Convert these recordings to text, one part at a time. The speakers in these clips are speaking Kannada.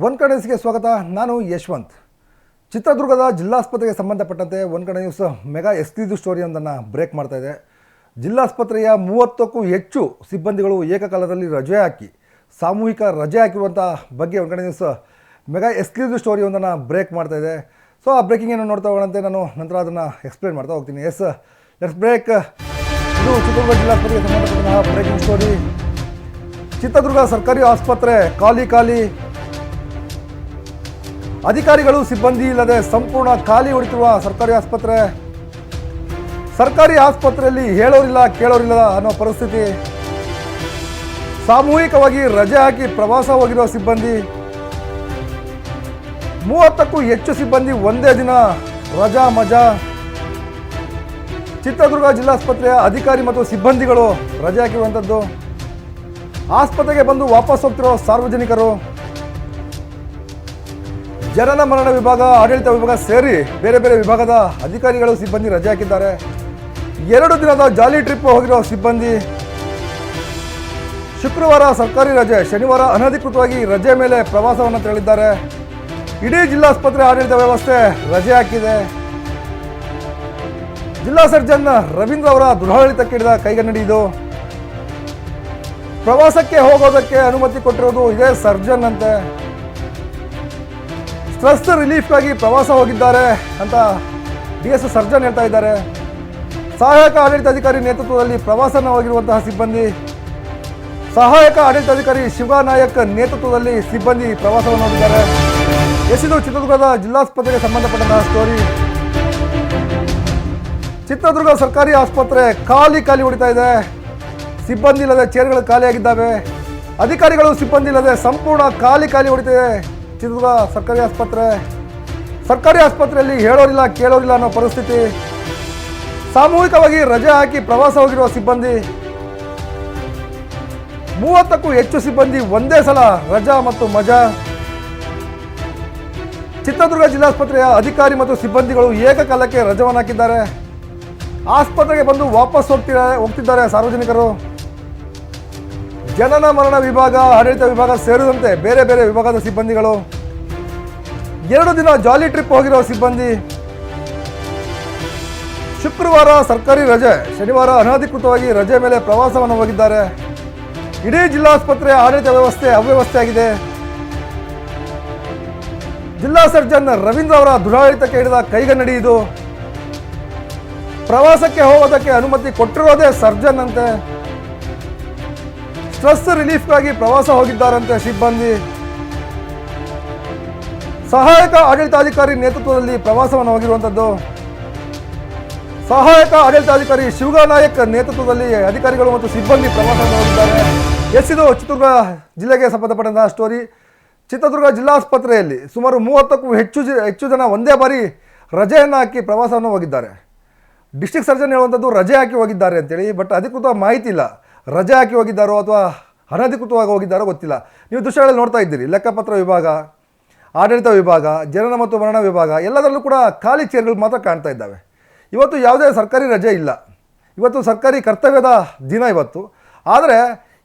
ಒನ್ ಕಡೆ ನ್ಯೂಸ್ಗೆ ಸ್ವಾಗತ. ನಾನು ಯಶವಂತ್. ಚಿತ್ರದುರ್ಗದ ಜಿಲ್ಲಾಸ್ಪತ್ರೆಗೆ ಸಂಬಂಧಪಟ್ಟಂತೆ one Kannada news mega exclusive ಸ್ಟೋರಿಯೊಂದನ್ನು break ಮಾಡ್ತಾ ಇದೆ. ಜಿಲ್ಲಾಸ್ಪತ್ರೆಯ ಮೂವತ್ತಕ್ಕೂ ಹೆಚ್ಚು ಸಿಬ್ಬಂದಿಗಳು ಏಕಕಾಲದಲ್ಲಿ ರಜೆ ಹಾಕಿ, ಸಾಮೂಹಿಕ ರಜೆ ಹಾಕಿರುವಂಥ ಬಗ್ಗೆ one Kannada news mega exclusive ಸ್ಟೋರಿಯೊಂದನ್ನು break ಮಾಡ್ತಾ ಇದೆ. ಸೊ, ಆ ಬ್ರೇಕಿಂಗ್ ಏನು ನೋಡ್ತಾ ಹೋಗೋಣಂತೆ. ನಾನು ನಂತರ ಅದನ್ನು ಎಕ್ಸ್ಪ್ಲೇನ್ ಮಾಡ್ತಾ ಹೋಗ್ತೀನಿ. Yes, let's break. ಇದು ಚಿತ್ರದುರ್ಗ ಜಿಲ್ಲಾಸ್ಪತ್ರೆಗೆ ಸಂಬಂಧಪಟ್ಟಂತಹ ಬ್ರೇಕಿಂಗ್ ಸ್ಟೋರಿ. ಚಿತ್ರದುರ್ಗ ಸರ್ಕಾರಿ ಆಸ್ಪತ್ರೆ ಖಾಲಿ ಖಾಲಿ ಅಧಿಕಾರಿಗಳು, ಸಿಬ್ಬಂದಿ ಇಲ್ಲದೆ ಸಂಪೂರ್ಣ ಖಾಲಿ ಹೊಡಿತಿರುವ ಸರ್ಕಾರಿ ಆಸ್ಪತ್ರೆ. ಸರ್ಕಾರಿ ಆಸ್ಪತ್ರೆಯಲ್ಲಿ ಹೇಳೋರಿಲ್ಲ, ಕೇಳೋರಿಲ್ಲ ಅನ್ನೋ ಪರಿಸ್ಥಿತಿ. ಸಾಮೂಹಿಕವಾಗಿ ರಜೆ ಹಾಕಿ ಪ್ರವಾಸ ಹೋಗಿರುವ ಸಿಬ್ಬಂದಿ. ಮೂವತ್ತಕ್ಕೂ ಹೆಚ್ಚು ಸಿಬ್ಬಂದಿ ಒಂದೇ ದಿನ ರಜಾ ಮಜಾ. ಚಿತ್ರದುರ್ಗ ಜಿಲ್ಲಾಸ್ಪತ್ರೆಯ ಅಧಿಕಾರಿ ಮತ್ತು ಸಿಬ್ಬಂದಿಗಳು ರಜೆ ಹಾಕಿರುವಂಥದ್ದು. ಆಸ್ಪತ್ರೆಗೆ ಬಂದು ವಾಪಸ್ ಹೋಗ್ತಿರೋ ಸಾರ್ವಜನಿಕರು. ಜನನ ಮರಣ ವಿಭಾಗ, ಆಡಳಿತ ವಿಭಾಗ ಸೇರಿ ಬೇರೆ ಬೇರೆ ವಿಭಾಗದ ಅಧಿಕಾರಿಗಳು ಸಿಬ್ಬಂದಿ ರಜೆ ಹಾಕಿದ್ದಾರೆ. ಎರಡು ದಿನದ ಜಾಲಿ ಟ್ರಿಪ್ ಹೋಗಿರೋ ಸಿಬ್ಬಂದಿ. ಶುಕ್ರವಾರ ಸರ್ಕಾರಿ ರಜೆ, ಶನಿವಾರ ಅನಧಿಕೃತವಾಗಿ ರಜೆ ಮೇಲೆ ಪ್ರವಾಸವನ್ನು ತೆರಳಿದ್ದಾರೆ. ಇಡೀ ಜಿಲ್ಲಾಸ್ಪತ್ರೆ ಆಡಳಿತ ವ್ಯವಸ್ಥೆ ರಜೆ ಹಾಕಿದೆ. ಜಿಲ್ಲಾ ಸರ್ಜನ್ ರವೀಂದ್ರ ಅವರ ದುರಾಡಳಿತಕ್ಕೆ ಹಿಡಿದ ಕೈಗನ್ನಡಿ ಇದು. ಪ್ರವಾಸಕ್ಕೆ ಹೋಗೋದಕ್ಕೆ ಅನುಮತಿ ಕೊಟ್ಟಿರೋದು ಇದೇ ಸರ್ಜನ್ ಅಂತೆ. ಸ್ಟ್ರೆಸ್ ರಿಲೀಫ್ಗಾಗಿ ಪ್ರವಾಸ ಹೋಗಿದ್ದಾರೆ ಅಂತ ಡಿ ಎಸ್ ಸರ್ಜನ್ ಹೇಳ್ತಾ ಇದ್ದಾರೆ. ಸಹಾಯಕ ಆಡಳಿತಾಧಿಕಾರಿ ನೇತೃತ್ವದಲ್ಲಿ ಪ್ರವಾಸನ ಹೋಗಿರುವಂತಹ ಸಿಬ್ಬಂದಿ, ಸಹಾಯಕ ಆಡಳಿತಾಧಿಕಾರಿ ಶಿವನಾಯಕ್ ನೇತೃತ್ವದಲ್ಲಿ ಸಿಬ್ಬಂದಿ ಪ್ರವಾಸವನ್ನು ಹೋಗಿದ್ದಾರೆ. ಎಸಿದು ಚಿತ್ರದುರ್ಗದ ಜಿಲ್ಲಾಸ್ಪತ್ರೆಗೆ ಸಂಬಂಧಪಟ್ಟಂತಹ ಸ್ಟೋರಿ. ಚಿತ್ರದುರ್ಗ ಸರ್ಕಾರಿ ಆಸ್ಪತ್ರೆ ಖಾಲಿ ಖಾಲಿ ಹೊಡಿತಾ ಇದೆ. ಸಿಬ್ಬಂದಿ ಇಲ್ಲದೆ ಚೇರ್ಗಳು ಖಾಲಿಯಾಗಿದ್ದಾವೆ. ಅಧಿಕಾರಿಗಳು ಸಿಬ್ಬಂದಿ ಇಲ್ಲದೆ ಸಂಪೂರ್ಣ ಖಾಲಿ ಖಾಲಿ ಹೊಡಿತಿದೆ. ಚಿತ್ರದುರ್ಗ ಸರ್ಕಾರಿ ಆಸ್ಪತ್ರೆ, ಸರ್ಕಾರಿ ಆಸ್ಪತ್ರೆಯಲ್ಲಿ ಹೇಳೋರಿಲ್ಲ, ಕೇಳೋರಿಲ್ಲ ಅನ್ನೋ ಪರಿಸ್ಥಿತಿ. ಸಾಮೂಹಿಕವಾಗಿ ರಜೆ ಹಾಕಿ ಪ್ರವಾಸ ಹೋಗಿರುವ ಸಿಬ್ಬಂದಿ, ಮೂವತ್ತಕ್ಕೂ ಹೆಚ್ಚು ಸಿಬ್ಬಂದಿ ಒಂದೇ ಸಲ ರಜಾ ಮತ್ತು ಮಜಾ. ಚಿತ್ರದುರ್ಗ ಜಿಲ್ಲಾಸ್ಪತ್ರೆಯ ಅಧಿಕಾರಿ ಮತ್ತು ಸಿಬ್ಬಂದಿಗಳು ಏಕಕಾಲಕ್ಕೆ ರಜವನ್ನು ಹಾಕಿದ್ದಾರೆ ಆಸ್ಪತ್ರೆಗೆ ಬಂದು ವಾಪಸ್ ಹೋಗ್ತಿದ್ದಾರೆ ಹೋಗ್ತಿದ್ದಾರೆ ಸಾರ್ವಜನಿಕರು. ಜನನ ಮರಣ ವಿಭಾಗ, ಆಡಳಿತ ವಿಭಾಗ ಸೇರಿದಂತೆ ಬೇರೆ ಬೇರೆ ವಿಭಾಗದ ಸಿಬ್ಬಂದಿಗಳು. ಎರಡು ದಿನ ಜಾಲಿ ಟ್ರಿಪ್ ಹೋಗಿರೋ ಸಿಬ್ಬಂದಿ. ಶುಕ್ರವಾರ ಸರ್ಕಾರಿ ರಜೆ, ಶನಿವಾರ ಅನಧಿಕೃತವಾಗಿ ರಜೆ ಮೇಲೆ ಪ್ರವಾಸವನ್ನು ಹೋಗಿದ್ದಾರೆ. ಇಡೀ ಜಿಲ್ಲಾಸ್ಪತ್ರೆ ಆಡಳಿತ ವ್ಯವಸ್ಥೆ ಅವ್ಯವಸ್ಥೆ ಆಗಿದೆ ಜಿಲ್ಲಾ ಸರ್ಜನ್ ರವೀಂದ್ರ ಅವರ ದುರಾಡಳಿತಕ್ಕೆ ಹಿಡಿದ ಕೈಗನ್ನಡಿ ಇದು. ಪ್ರವಾಸಕ್ಕೆ ಹೋಗೋದಕ್ಕೆ ಅನುಮತಿ ಕೊಟ್ಟಿರೋದೇ ಸರ್ಜನ್ ಅಂತೆ. ಸ್ಟ್ರೆಸ್ ರಿಲೀಫ್ಗಾಗಿ ಪ್ರವಾಸ ಹೋಗಿದ್ದಾರಂತೆ ಸಿಬ್ಬಂದಿ. ಸಹಾಯಕ ಆಡಳಿತಾಧಿಕಾರಿ ನೇತೃತ್ವದಲ್ಲಿ ಪ್ರವಾಸವನ್ನು ಹೋಗಿರುವಂಥದ್ದು ಸಹಾಯಕ ಆಡಳಿತಾಧಿಕಾರಿ ಶಿವಗಾನಾಯಕ್ ನೇತೃತ್ವದಲ್ಲಿ ಅಧಿಕಾರಿಗಳು ಮತ್ತು ಸಿಬ್ಬಂದಿ ಪ್ರವಾಸವನ್ನು ಹೋಗಿದ್ದಾರೆ. ಎಸ್ಸಿದು ಚಿತ್ರದುರ್ಗ ಜಿಲ್ಲೆಗೆ ಸಂಬಂಧಪಟ್ಟಂತಹ ಸ್ಟೋರಿ. ಚಿತ್ರದುರ್ಗ ಜಿಲ್ಲಾಸ್ಪತ್ರೆಯಲ್ಲಿ ಸುಮಾರು ಮೂವತ್ತಕ್ಕೂ ಹೆಚ್ಚು ಜ- ಹೆಚ್ಚು ಜನ ಒಂದೇ ಬಾರಿ ರಜೆಯನ್ನು ಹಾಕಿ ಪ್ರವಾಸವನ್ನು ಹೋಗಿದ್ದಾರೆ. ಡಿಸ್ಟಿಕ್ ಸರ್ಜನ್ ಹೇಳುವಂಥದ್ದು ರಜೆ ಹಾಕಿ ಹೋಗಿದ್ದಾರೆ ಅಂತೇಳಿ, ಬಟ್ ಅಧಿಕೃತ ಮಾಹಿತಿ ಇಲ್ಲ. ರಜೆ ಹಾಕಿ ಹೋಗಿದ್ದಾರೋ ಅಥವಾ ಅನಧಿಕೃತವಾಗಿ ಹೋಗಿದ್ದಾರೋ ಗೊತ್ತಿಲ್ಲ. ನೀವು ದೃಶ್ಯಗಳಲ್ಲಿ ನೋಡ್ತಾ ಇದ್ದೀರಿ. ಲೆಕ್ಕಪತ್ರ ವಿಭಾಗ, ಆಡಳಿತ ವಿಭಾಗ, ಜನನ ಮತ್ತು ಮರಣ ವಿಭಾಗ, ಎಲ್ಲದರಲ್ಲೂ ಕೂಡ ಖಾಲಿ ಚೇರ್ಗಳು ಮಾತ್ರ ಕಾಣ್ತಾ ಇದ್ದಾವೆ. ಇವತ್ತು ಯಾವುದೇ ಸರ್ಕಾರಿ ರಜೆ ಇಲ್ಲ. ಇವತ್ತು ಸರ್ಕಾರಿ ಕರ್ತವ್ಯದ ದಿನ ಇವತ್ತು. ಆದರೆ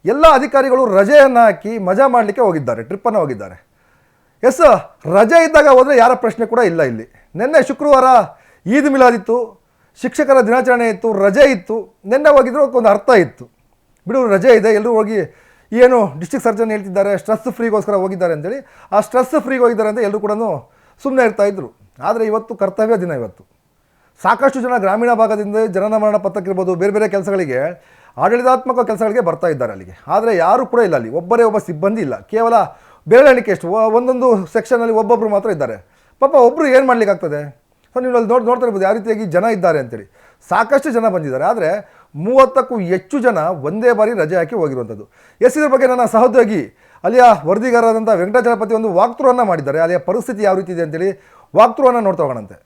ಎಲ್ಲ ಅಧಿಕಾರಿಗಳು ರಜೆಯನ್ನು ಹಾಕಿ ಮಜಾ ಮಾಡಲಿಕ್ಕೆ ಹೋಗಿದ್ದಾರೆ, ಟ್ರಿಪ್ಪನ್ನು ಹೋಗಿದ್ದಾರೆ. ಎಸ್, ರಜೆ ಇದ್ದಾಗ ಹೋದರೆ ಯಾರ ಪ್ರಶ್ನೆ ಕೂಡ ಇಲ್ಲ ಇಲ್ಲಿ. ನಿನ್ನೆ ಶುಕ್ರವಾರ ಈದ್ ಮಿಲಾದಿತ್ತು ಶಿಕ್ಷಕರ ದಿನಾಚರಣೆ ಇತ್ತು, ರಜೆ ಇತ್ತು. ನಿನ್ನೆ ಹೋಗಿದ್ರು ಒಂದು ಅರ್ಥ ಇತ್ತು. ಬಿಡು, ರಜೆ ಇದೆ ಎಲ್ಲರೂ ಹೋಗಿ ಏನು ಡಿಸ್ಟ್ರಿಕ್ಟ್ ಸರ್ಜನ್ ಹೇಳ್ತಿದ್ದಾರೆ ಸ್ಟ್ರೆಸ್ ಫ್ರೀಗೋಸ್ಕರ ಹೋಗಿದ್ದಾರೆ ಅಂತೇಳಿ. ಆ ಸ್ಟ್ರೆಸ್ ಫ್ರೀಗೆ ಹೋಗಿದ್ದಾರೆ ಅಂತ ಎಲ್ಲರೂ ಕೂಡ ಸುಮ್ಮನೆ ಇರ್ತಾ ಇದ್ದರು ಆದರೆ ಇವತ್ತು ಕರ್ತವ್ಯ ದಿನ ಇವತ್ತು. ಸಾಕಷ್ಟು ಜನ ಗ್ರಾಮೀಣ ಭಾಗದಿಂದ ಜನನ ಮರಣ ಪತ್ರಕ್ಕಿರ್ಬೋದು, ಬೇರೆ ಬೇರೆ ಕೆಲಸಗಳಿಗೆ, ಆಡಳಿತಾತ್ಮಕ ಕೆಲಸಗಳಿಗೆ ಬರ್ತಾ ಇದ್ದಾರೆ ಅಲ್ಲಿಗೆ. ಆದರೆ ಯಾರು ಕೂಡ ಇಲ್ಲ ಅಲ್ಲಿ. ಒಬ್ಬರೇ ಒಬ್ಬ ಸಿಬ್ಬಂದಿ ಇಲ್ಲ. ಕೇವಲ ಬೇಳೆಣಿಕೆ ಎಷ್ಟು ಒಂದೊಂದು ಸೆಕ್ಷನಲ್ಲಿ ಒಬ್ಬೊಬ್ಬರು ಮಾತ್ರ ಇದ್ದಾರೆ. ಪಾಪ ಒಬ್ಬರು ಏನು ಮಾಡ್ಲಿಕ್ಕಾಗ್ತದೆ? ಸೊ ನೀವು ಅಲ್ಲಿ ನೋಡಿ ನೋಡ್ತಾ ಇರ್ಬೋದು, ಯಾವ ರೀತಿಯಾಗಿ ಜನ ಇದ್ದಾರೆ ಅಂತೇಳಿ. ಸಾಕಷ್ಟು ಜನ ಬಂದಿದ್ದಾರೆ. ಆದರೆ ಮೂವತ್ತಕ್ಕೂ ಹೆಚ್ಚು ಜನ ಒಂದೇ ಬಾರಿ ರಜೆ ಹಾಕಿ ಹೋಗಿರುವಂಥದ್ದು. ಎಸ್, ಇದ್ರ ಬಗ್ಗೆ ನನ್ನ ಸಹೋದ್ಯೋಗಿ ಅಲ್ಲಿಯ ವರದಿಗಾರರಾದಂಥ ವೆಂಕಟಾಚಲಪತಿ ಒಂದು ವಾಕ್ತೃವನ್ನು ಮಾಡಿದ್ದಾರೆ. ಅಲ್ಲಿಯ ಪರಿಸ್ಥಿತಿ ಯಾವ ರೀತಿ ಇದೆ ಅಂತೇಳಿ ವಾಕ್ತೃವನ್ನು ನೋಡ್ತಾ ಹೋಗೋಣಂತೆ.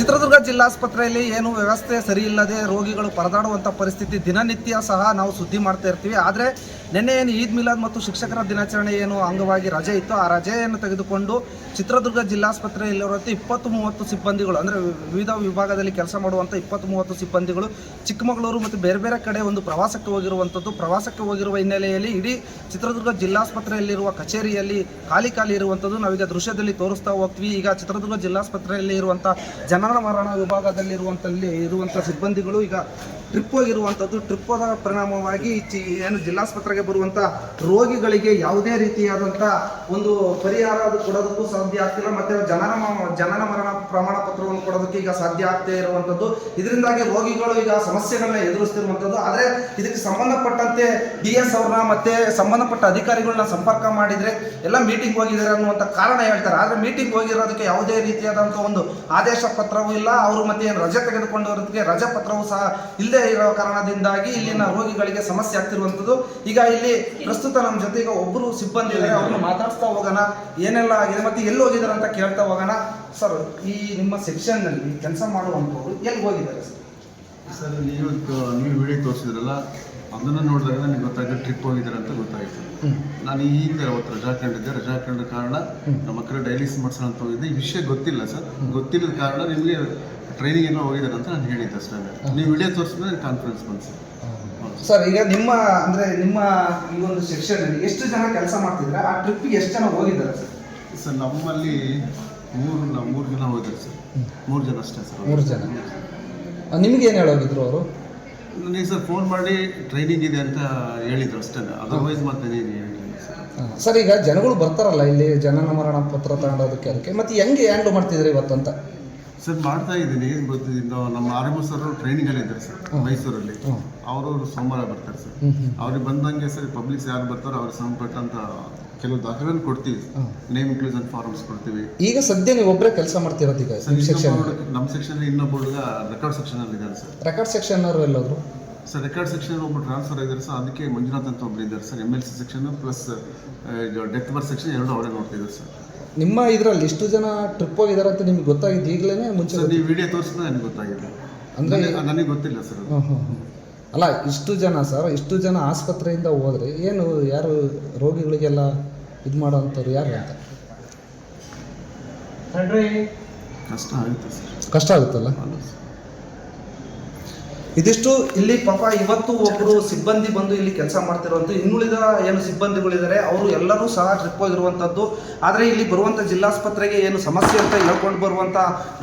ಚಿತ್ರದುರ್ಗ ಜಿಲ್ಲಾಸ್ಪತ್ರೆಯಲ್ಲಿ ಏನು ವ್ಯವಸ್ಥೆ ಸರಿ ಇಲ್ಲದೆ ರೋಗಿಗಳು ಪರದಾಡುವಂಥ ಪರಿಸ್ಥಿತಿ ದಿನನಿತ್ಯ ಸಹ ನಾವು ಸುದ್ದಿ ಮಾಡ್ತಾ ಇರ್ತೀವಿ. ಆದರೆ ನಿನ್ನೆ ಏನು ಈದ್ ಮಿಲಾದ್ ಮತ್ತು ಶಿಕ್ಷಕರ ದಿನಾಚರಣೆ ಏನು ಅಂಗವಾಗಿ ರಜೆ ಇತ್ತು ಆ ರಜೆಯನ್ನು ತೆಗೆದುಕೊಂಡು ಚಿತ್ರದುರ್ಗ ಜಿಲ್ಲಾಸ್ಪತ್ರೆಯಲ್ಲಿರುವಂಥ ಇಪ್ಪತ್ತು ಮೂವತ್ತು ಸಿಬ್ಬಂದಿಗಳು, ಅಂದರೆ ವಿವಿಧ ವಿಭಾಗದಲ್ಲಿ ಕೆಲಸ ಮಾಡುವಂಥ ಇಪ್ಪತ್ತು ಮೂವತ್ತು ಸಿಬ್ಬಂದಿಗಳು, ಚಿಕ್ಕಮಗಳೂರು ಮತ್ತು ಬೇರೆ ಬೇರೆ ಕಡೆ ಒಂದು ಪ್ರವಾಸಕ್ಕೆ ಹೋಗಿರುವಂಥದ್ದು ಪ್ರವಾಸಕ್ಕೆ ಹೋಗಿರುವ ಹಿನ್ನೆಲೆಯಲ್ಲಿ ಇಡೀ ಚಿತ್ರದುರ್ಗ ಜಿಲ್ಲಾಸ್ಪತ್ರೆಯಲ್ಲಿರುವ ಕಚೇರಿಯಲ್ಲಿ ಖಾಲಿ ಖಾಲಿ ಇರುವಂಥದ್ದು ನಾವೀಗ ದೃಶ್ಯದಲ್ಲಿ ತೋರಿಸ್ತಾ ಹೋಗ್ತೀವಿ. ಈಗ ಚಿತ್ರದುರ್ಗ ಜಿಲ್ಲಾಸ್ಪತ್ರೆಯಲ್ಲಿ ಇರುವಂಥ ಜನನ ಮರಣ ವಿಭಾಗದಲ್ಲಿರುವಂತಲ್ಲಿ ಇರುವಂಥ ಸಿಬ್ಬಂದಿಗಳು ಈಗ ಟ್ರಿಪ್ ಹೋಗಿರುವಂಥದ್ದು ಟ್ರಿಪ್ ಹೋದ ಪರಿಣಾಮವಾಗಿ ಏನು ಜಿಲ್ಲಾಸ್ಪತ್ರೆಗೆ ಬರುವಂಥ ರೋಗಿಗಳಿಗೆ ಯಾವುದೇ ರೀತಿಯಾದಂಥ ಒಂದು ಪರಿಹಾರ ಅದು ಕೊಡೋದಕ್ಕೂ ಸಾಧ್ಯ ಆಗ್ತಿಲ್ಲ. ಮತ್ತೆ ಜನನ ಜನನ ಮರಣ ಪ್ರಮಾಣ ಪತ್ರವನ್ನು ಕೊಡೋದಕ್ಕೆ ಈಗ ಸಾಧ್ಯ ಆಗ್ತೇ ಇರುವಂಥದ್ದು ಇದರಿಂದಾಗಿ ರೋಗಿಗಳು ಈಗ ಸಮಸ್ಯೆಗಳನ್ನ ಎದುರಿಸ್ತಿರುವಂಥದ್ದು ಆದರೆ ಇದಕ್ಕೆ ಸಂಬಂಧಪಟ್ಟಂತೆ ಡಿ ಎಸ್ ಅವ್ರನ್ನ ಮತ್ತೆ ಸಂಬಂಧಪಟ್ಟ ಅಧಿಕಾರಿಗಳನ್ನ ಸಂಪರ್ಕ ಮಾಡಿದರೆ ಎಲ್ಲ ಮೀಟಿಂಗ್ ಹೋಗಿದ್ದಾರೆ ಅನ್ನುವಂಥ ಕಾರಣ ಹೇಳ್ತಾರೆ. ಆದರೆ ಮೀಟಿಂಗ್ ಹೋಗಿರೋದಕ್ಕೆ ಯಾವುದೇ ರೀತಿಯಾದಂಥ ಒಂದು ಆದೇಶ ಪತ್ರವೂ ಇಲ್ಲ. ಅವರು ಮತ್ತೆ ರಜೆ ತೆಗೆದುಕೊಂಡಿರೋದಕ್ಕೆ ರಜೆ ಪತ್ರವೂ ಸಹ ಇಲ್ಲದೆ ಇರೋ ಕಾರಣದಿಂದಾಗಿ ಇಲ್ಲಿನ ರೋಗಿಗಳಿಗೆ ಸಮಸ್ಯೆ ಆಗ್ತಿರುವಂಥದ್ದು. ಈಗ ಇಲ್ಲಿ ಪ್ರಸ್ತುತ ನಮ್ಮ ಜೊತೆಗೆ ಒಬ್ಬರು ಸಿಬ್ಬಂದಿ ಇದ್ದಾರೆ ಅವ್ರನ್ನ ಮಾತಾಡಿಸ್ತಾ ಹೋಗೋಣ. ಏನೆಲ್ಲ ಆಗಿದೆ ಮತ್ತೆ ಎಲ್ಲಿ ಹೋಗಿದ್ದಾರೆ ಅಂತ ಕೇಳ್ತಾ ಹೋಗೋಣ. ಸರ್ ಈ ನಿಮ್ಮ ಸೆಕ್ಷನ್ನಲ್ಲಿ ಕೆಲಸ ಮಾಡುವಂಥವ್ರು ಎಲ್ಲಿ ಹೋಗಿದ್ದಾರೆ ಸರ್? ಸರ್ ನೀವು ನೀವು ವಿಡಿಯೋ ತೋರಿಸಿದ್ರಲ್ಲ ಅದನ್ನು ನೋಡಿದಾಗ ನನಗೆ ಗೊತ್ತಾಯ್ತು ಟ್ರಿಪ್ ಹೋಗಿದ್ದಾರೆ ಅಂತ ಗೊತ್ತಾಯಿತು. ನಾನು ಈ ಹಿಂದೆ ಅವತ್ತು ರಜಾ ಕಂಡಿದ್ದೆ ರಜಾ ಕಂಡ ಕಾರಣ ನಮ್ಮ ಮಕ್ಕಳು ಡೈಲಿಸ್ ಮಾಡ್ಸೋಣ ಅಂತ ಹೋಗಿದ್ದೆ. ಈ ವಿಷಯ ಗೊತ್ತಿಲ್ಲ ಸರ್. ಗೊತ್ತಿಲ್ಲದ ಕಾರಣ ನಿಮಗೆ ಟ್ರೈನಿಂಗ್ ಏನೋ ಹೋಗಿದ್ದಾರೆ ಅಂತ ನಾನು ಹೇಳಿದ್ದೆ ಅಷ್ಟೇ. ನೀವು ವಿಡಿಯೋ ತೋರಿಸಿದ್ರೆ ಕಾನ್ಫರೆನ್ಸ್ ಬಂತು. ಸರ್ ಈಗ ನಿಮ್ಮ ಅಂದ್ರೆ ನಿಮ್ಮ ಈ ಒಂದು ಸೆಕ್ಷನ್ ಎಷ್ಟು ಜನ ಕೆಲಸ ಮಾಡ್ತಿದ್ರೆ? ಆ ಟ್ರಿಪ್ ಎಷ್ಟು ಜನ ಹೋಗಿದ್ದಾರೆ ಸರ್? ಸರ್ ನಮ್ಮಲ್ಲಿ ಮೂರು ಮೂರು ಜನ ಹೋಗಿದ್ದಾರೆ ಸರ್. ಮೂರು ಜನ ಅಷ್ಟೇ ಸರ್. ಮೂರು ಜನ. ನಿಮ್ಗೆ ಏನು ಹೇಳೋಗಿದ್ರು ಅವರು? ನನಗೆ ಸರ್ ಫೋನ್ ಮಾಡಿ ಟ್ರೈನಿಂಗ್ ಇದೆ ಅಂತ ಹೇಳಿದ್ರು ಅಷ್ಟೇ. ಅದರ್ವೈಸ್ ಮತ್ತೆ ನೀನು ಹೇಳಿಲ್ಲ ಸರ್. ಸರ್ ಈಗ ಜನಗಳು ಬರ್ತಾರಲ್ಲ ಇಲ್ಲಿ ಜನನ ಮರಣ ಪತ್ರ ತಗೊಂಡೋದಕ್ಕೆ ಅದಕ್ಕೆ. ಮತ್ತೆ ಹೆಂಗೆ ಹ್ಯಾಂಡ್ಲ್ ಮಾಡ್ತಿದ್ರಿ ಇವತ್ತು ಅಂತ ಸರ್ ಮಾಡ್ತಾ ಇದ್ದೀನಿ. ಏನು ಗೊತ್ತಿದ್ದು ನಮ್ಮ ಆರ್ ಎಂ ಎಸ್ ಅವರು ಟ್ರೈನಿಂಗಲ್ಲಿ ಇದ್ದಾರೆ ಸರ್ ಮೈಸೂರಲ್ಲಿ. ಅವರವರು ಸೋಮವಾರ ಬರ್ತಾರೆ ಸರ್. ಅವ್ರಿಗೆ ಬಂದಂಗೆ ಸರ್ ಪಬ್ಲಿಕ್ಸ್ ಯಾರು ಬರ್ತಾರೋ ಅವ್ರಿಗೆ ಸಂಬಂಧಪಟ್ಟಂತ ಕೆಲವು ದಾಖಲೆಗಳು ಕೊಡ್ತೀವಿ. ನೇಮ್ ಇನ್ಕ್ಲೂಷನ್ ಫಾರ್ಮ್ಸ್ ಕೊಡ್ತೀವಿ. ಈಗ ಸದ್ಯ ನೀವು ಒಬ್ಬರೇ ಕೆಲಸ ಮಾಡ್ತಿರೋದು ಈಗ ಸರ್ ನಮ್ಮ ಸೆಕ್ಷನ್ ಇನ್ನೊಬ್ಬ ಹುಡುಗ ರೆಕಾರ್ಡ್ ಸೆಕ್ಷನ್ ಅಲ್ಲಿ ಇದ್ದಾರೆ ಸರ್. ರೆಕಾರ್ಡ್ ಸೆಕ್ಷನ್ ಅವರು ಎಲ್ಲರೂ ಸರ್ ರೆಕಾರ್ಡ್ ಸೆಕ್ಷನ್ ಒಬ್ಬರು ಟ್ರಾನ್ಸ್ಫರ್ ಆಗಿದ್ದಾರೆ ಸರ್ ಅದಕ್ಕೆ ಮಂಜುನಾಥ್ ಅಂತ ಒಬ್ಬರು ಇದ್ದಾರೆ sir M L C section plus death birth section ಎರಡು ಅವರೇ ನೋಡ್ತಿದ್ದಾರೆ ಸರ್. ನಿಮ್ಮ ಇದರಲ್ಲಿ ಇಷ್ಟು ಜನ ಟ್ರಿಪ್ ಹೋಗಿದ್ದಾರೆ ಅಂತ ನಿಮ್ಗೆ ಗೊತ್ತಾಗಿದ್ದು ಈಗಲೇ ಮುಂಚೆ ಸರ್ ನೀವು ವಿಡಿಯೋ ತೋರಿಸಿದ್ರೆ ನನಗೆ ಗೊತ್ತಾಗಿದೆ. ಅಂದರೆ ನನಗೆ- ನನಗೆ ಗೊತ್ತಿಲ್ಲ ಸರ್ ಅದು. ಅಲ್ಲ ಇಷ್ಟು ಜನ ಸರ್ ಇಷ್ಟು ಜನ ಆಸ್ಪತ್ರೆಯಿಂದ ಹೋದ್ರೆ ಏನು ಯಾರು ರೋಗಿಗಳಿಗೆಲ್ಲ ಇದು ಮಾಡೋವಂಥವ್ರು ಯಾರು ಅಂತ? ಕಷ್ಟ ಆಗುತ್ತೆ ಸರ್. ಕಷ್ಟ ಆಗುತ್ತಲ್ಲ? ಸರ್. ಇದಿಷ್ಟು ಇಲ್ಲಿ ಪಾಪ ಇವತ್ತು ಒಬ್ಬರು ಸಿಬ್ಬಂದಿ ಬಂದು ಇಲ್ಲಿ ಕೆಲಸ ಮಾಡ್ತಿರುವಂಥ ಇನ್ನುಳಿದ ಏನು ಸಿಬ್ಬಂದಿಗಳಿದ್ದಾರೆ ಅವರು ಎಲ್ಲರೂ ಸಹ ಟ್ರಿಪ್ ಹೋಗಿರುವಂಥದ್ದು ಆದರೆ ಇಲ್ಲಿ ಬರುವಂಥ ಜಿಲ್ಲಾಸ್ಪತ್ರೆಗೆ ಏನು ಸಮಸ್ಯೆ ಅಂತ ಹೇಳ್ಕೊಂಡು ಬರುವಂಥ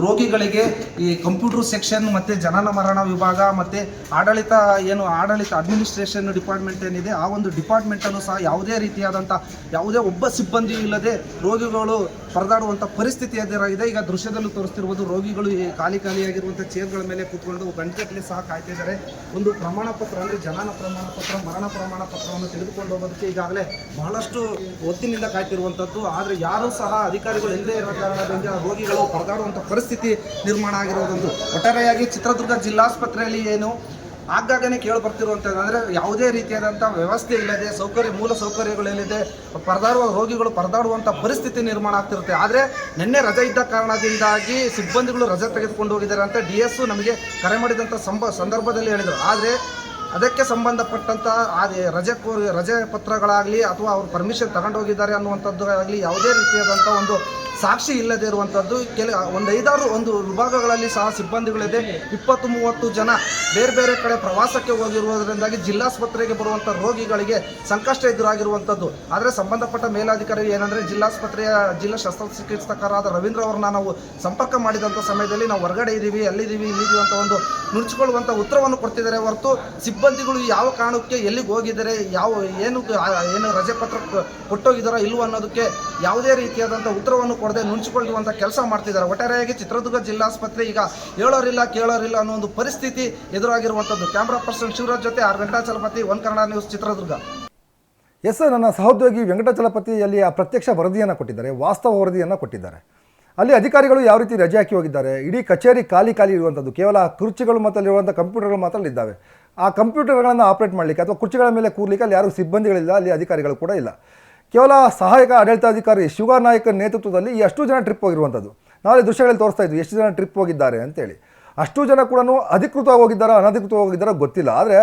ರೋಗಿಗಳಿಗೆ ಈ ಕಂಪ್ಯೂಟರ್ ಸೆಕ್ಷನ್ ಮತ್ತು ಜನನ ಮರಣ ವಿಭಾಗ ಮತ್ತು ಆಡಳಿತ ಏನು ಆಡಳಿತ ಅಡ್ಮಿನಿಸ್ಟ್ರೇಷನ್ ಡಿಪಾರ್ಟ್ಮೆಂಟ್ ಏನಿದೆ, ಆ ಒಂದು ಡಿಪಾರ್ಟ್ಮೆಂಟನ್ನು ಸಹ ಯಾವುದೇ ರೀತಿಯಾದಂಥ ಯಾವುದೇ ಒಬ್ಬ ಸಿಬ್ಬಂದಿ ಇಲ್ಲದೆ ರೋಗಿಗಳು ಪರದಾಡುವಂಥ ಪರಿಸ್ಥಿತಿ ಎದುರಾಗಿದೆ. ಈಗ ದೃಶ್ಯದಲ್ಲೂ ತೋರಿಸ್ತಿರ್ಬೋದು, ರೋಗಿಗಳು ಈ ಖಾಲಿ ಖಾಲಿಯಾಗಿರುವಂಥ ಚೇರ್ಗಳ ಮೇಲೆ ಕೂತ್ಕೊಂಡು ಗಂಟೆಗಟ್ಟಲೆ ಸಹ ಕಾಯ್ತಿದ್ದಾರೆ ಒಂದು ಪ್ರಮಾಣ ಪತ್ರ ಅಂದರೆ ಜನನ ಪ್ರಮಾಣ ಪತ್ರ, ಮರಣ ಪ್ರಮಾಣ ಪತ್ರವನ್ನು ತೆಗೆದುಕೊಂಡು ಹೋಗೋದಕ್ಕೆ ಈಗಾಗಲೇ ಬಹಳಷ್ಟು ಒತ್ತಿನಿಂದ ಕಾಯ್ತಿರುವಂಥದ್ದು ಆದರೆ ಯಾರೂ ಸಹ ಅಧಿಕಾರಿಗಳು ಇಲ್ಲದೆ ಇರೋ ಕಾರಣದಿಂದ ರೋಗಿಗಳು ಪರದಾಡುವಂಥ ಪರಿಸ್ಥಿತಿ ನಿರ್ಮಾಣ ಆಗಿರೋದೊಂದು ಒಟ್ಟಾರೆಯಾಗಿ ಚಿತ್ರದುರ್ಗ ಜಿಲ್ಲಾಸ್ಪತ್ರೆಯಲ್ಲಿ ಏನು ಆಗಾಗನೇ ಕೇಳಿ ಬರ್ತಿರುವಂಥದ್ದು ಅಂದರೆ ಯಾವುದೇ ರೀತಿಯಾದಂಥ ವ್ಯವಸ್ಥೆ ಇಲ್ಲದೆ, ಸೌಕರ್ಯ, ಮೂಲ ಸೌಕರ್ಯಗಳಿಲ್ಲದೆ ಪರದಾಡುವ ರೋಗಿಗಳು ಪರದಾಡುವಂಥ ಪರಿಸ್ಥಿತಿ ನಿರ್ಮಾಣ ಆಗ್ತಿರುತ್ತೆ. ಆದರೆ ನಿನ್ನೆ ರಜೆ ಇದ್ದ ಕಾರಣದಿಂದಾಗಿ ಸಿಬ್ಬಂದಿಗಳು ರಜೆ ತೆಗೆದುಕೊಂಡು ಹೋಗಿದ್ದಾರೆ ಅಂತ ಡಿ ಎಸ್ ನಮಗೆ ಕರೆ ಮಾಡಿದಂಥ ಸಂಬ, ಸಂದರ್ಭದಲ್ಲಿ ಹೇಳಿದರು. ಆದರೆ ಅದಕ್ಕೆ ಸಂಬಂಧಪಟ್ಟಂಥ ಅದೇ ರಜೆ ಕೋ, ರಜೆ ಪತ್ರಗಳಾಗಲಿ ಅಥವಾ ಅವ್ರು ಪರ್ಮಿಷನ್ ತಗೊಂಡೋಗಿದ್ದಾರೆ ಅನ್ನುವಂಥದ್ದು ಆಗಲಿ ಯಾವುದೇ ರೀತಿಯಾದಂಥ ಒಂದು ಸಾಕ್ಷಿ ಇಲ್ಲದೆ ಇರುವಂಥದ್ದು ಕೆಲ, ಒಂದು ಐದಾರು, ಒಂದು ವಿಭಾಗಗಳಲ್ಲಿ ಸಹ ಸಿಬ್ಬಂದಿಗಳಿದೆ. ಇಪ್ಪತ್ತು, ಮೂವತ್ತು ಜನ ಬೇರೆ ಬೇರೆ ಕಡೆ ಪ್ರವಾಸಕ್ಕೆ ಹೋಗಿರುವುದರಿಂದಾಗಿ ಜಿಲ್ಲಾಸ್ಪತ್ರೆಗೆ ಬರುವಂಥ ರೋಗಿಗಳಿಗೆ ಸಂಕಷ್ಟ ಎದುರಾಗಿರುವಂಥದ್ದು ಆದರೆ ಸಂಬಂಧಪಟ್ಟ ಮೇಲಾಧಿಕಾರಿ ಏನಂದರೆ, ಜಿಲ್ಲಾಸ್ಪತ್ರೆಯ ಜಿಲ್ಲಾ ಶಸ್ತ್ರಚಿಕಿತ್ಸಕರಾದ ರವೀಂದ್ರ ಅವ್ರನ್ನ ನಾವು ಸಂಪರ್ಕ ಮಾಡಿದಂಥ ಸಮಯದಲ್ಲಿ ನಾವು ಹೊರಗಡೆ ಇದ್ದೀವಿ ಅಲ್ಲಿದ್ದೀವಿ ಇಲ್ಲಿದ್ದೀವಿ ಅಂತ ಒಂದು ನುಣ್ಚಿಕೊಳ್ಳುವಂಥ ಉತ್ತರವನ್ನು ಕೊಡ್ತಿದ್ದಾರೆ ಹೊರತು ಸಿಬ್ಬಂದಿಗಳು ಯಾವ ಕಾರಣಕ್ಕೆ ಎಲ್ಲಿಗೆ ಹೋಗಿದ್ದಾರೆ, ಯಾವ, ಏನು ಏನು ರಜೆ ಪತ್ರ ಕೊಟ್ಟೋಗಿದ್ದಾರೋ ಇಲ್ಲವೋ ಅನ್ನೋದಕ್ಕೆ ಯಾವುದೇ ರೀತಿಯಾದಂಥ ಉತ್ತರವನ್ನು ಕೊಡದೆ ನುಂಚಿಕೊಳ್ಳುವಂಥ ಕೆಲಸ ಮಾಡ್ತಿದ್ದಾರೆ. ಒಟ್ಟಾರೆಯಾಗಿ ಚಿತ್ರದುರ್ಗ ಜಿಲ್ಲಾಸ್ಪತ್ರೆ ಈಗ ಹೇಳೋರಿಲ್ಲ, ಕೇಳೋರಿಲ್ಲ ಅನ್ನೋ ಒಂದು ಪರಿಸ್ಥಿತಿ ಎದುರಾಗಿರುವಂಥದ್ದು. ಕ್ಯಾಮ್ರಾ ಪರ್ಸನ್ ಶಿವರಾಜ್ ಜೊತೆ R Chalapathi one Kannada news Chitradurga. Yes ನನ್ನ ಸಹೋದ್ಯೋಗಿ ವೆಂಕಟಾಚಲಪತಿಯಲ್ಲಿ ಆ ಪ್ರತ್ಯಕ್ಷ ವರದಿಯನ್ನು ಕೊಟ್ಟಿದ್ದಾರೆ, ವಾಸ್ತವ ವರದಿಯನ್ನು ಕೊಟ್ಟಿದ್ದಾರೆ. ಅಲ್ಲಿ ಅಧಿಕಾರಿಗಳು ಯಾವ ರೀತಿ ರಜೆ ಹಾಕಿ ಹೋಗಿದ್ದಾರೆ, ಇಡೀ ಕಚೇರಿ ಖಾಲಿ ಖಾಲಿ ಇರುವಂಥದ್ದು, ಕೇವಲ ಕುರ್ಚಿಗಳು ಮತ್ತು ಅಲ್ಲಿರುವಂಥ ಕಂಪ್ಯೂಟರ್ಗಳು ಮಾತ್ರ ಇದ್ದಾವೆ. ಆ ಕಂಪ್ಯೂಟರ್ಗಳನ್ನು ಆಪ್ರೇಟ್ ಮಾಡಲಿಕ್ಕೆ ಅಥವಾ ಕುರ್ಚಿಗಳ ಮೇಲೆ ಕೂರ್ಲಿಕ್ಕೆ ಅಲ್ಲಿ ಯಾರು ಸಿಬ್ಬಂದಿಗಳಿಲ್ಲ, ಅಲ್ಲಿ ಅಧಿಕಾರಿಗಳು ಕೂಡ ಇಲ್ಲ. ಕೇವಲ ಸಹಾಯಕ ಆಡಳಿತಾಧಿಕಾರಿ ಶಿವಗಾರ್ ನಾಯಕರ ನೇತೃತ್ವದಲ್ಲಿ ಎಷ್ಟು ಜನ ಟ್ರಿಪ್ ಹೋಗಿರುವಂಥದ್ದು. ನಾಳೆ ದೃಶ್ಯಗಳಲ್ಲಿ ತೋರಿಸ್ತಾ ಇದ್ವಿ, ಎಷ್ಟು ಜನ ಟ್ರಿಪ್ ಹೋಗಿದ್ದಾರೆ ಅಂತೇಳಿ. ಅಷ್ಟು ಜನ ಕೂಡ ಅಧಿಕೃತವಾಗಿ ಹೋಗಿದ್ದಾರೆ, ಅನಧಿಕೃತವಾಗಿ ಹೋಗಿದ್ದಾರಾ ಗೊತ್ತಿಲ್ಲ. ಆದರೆ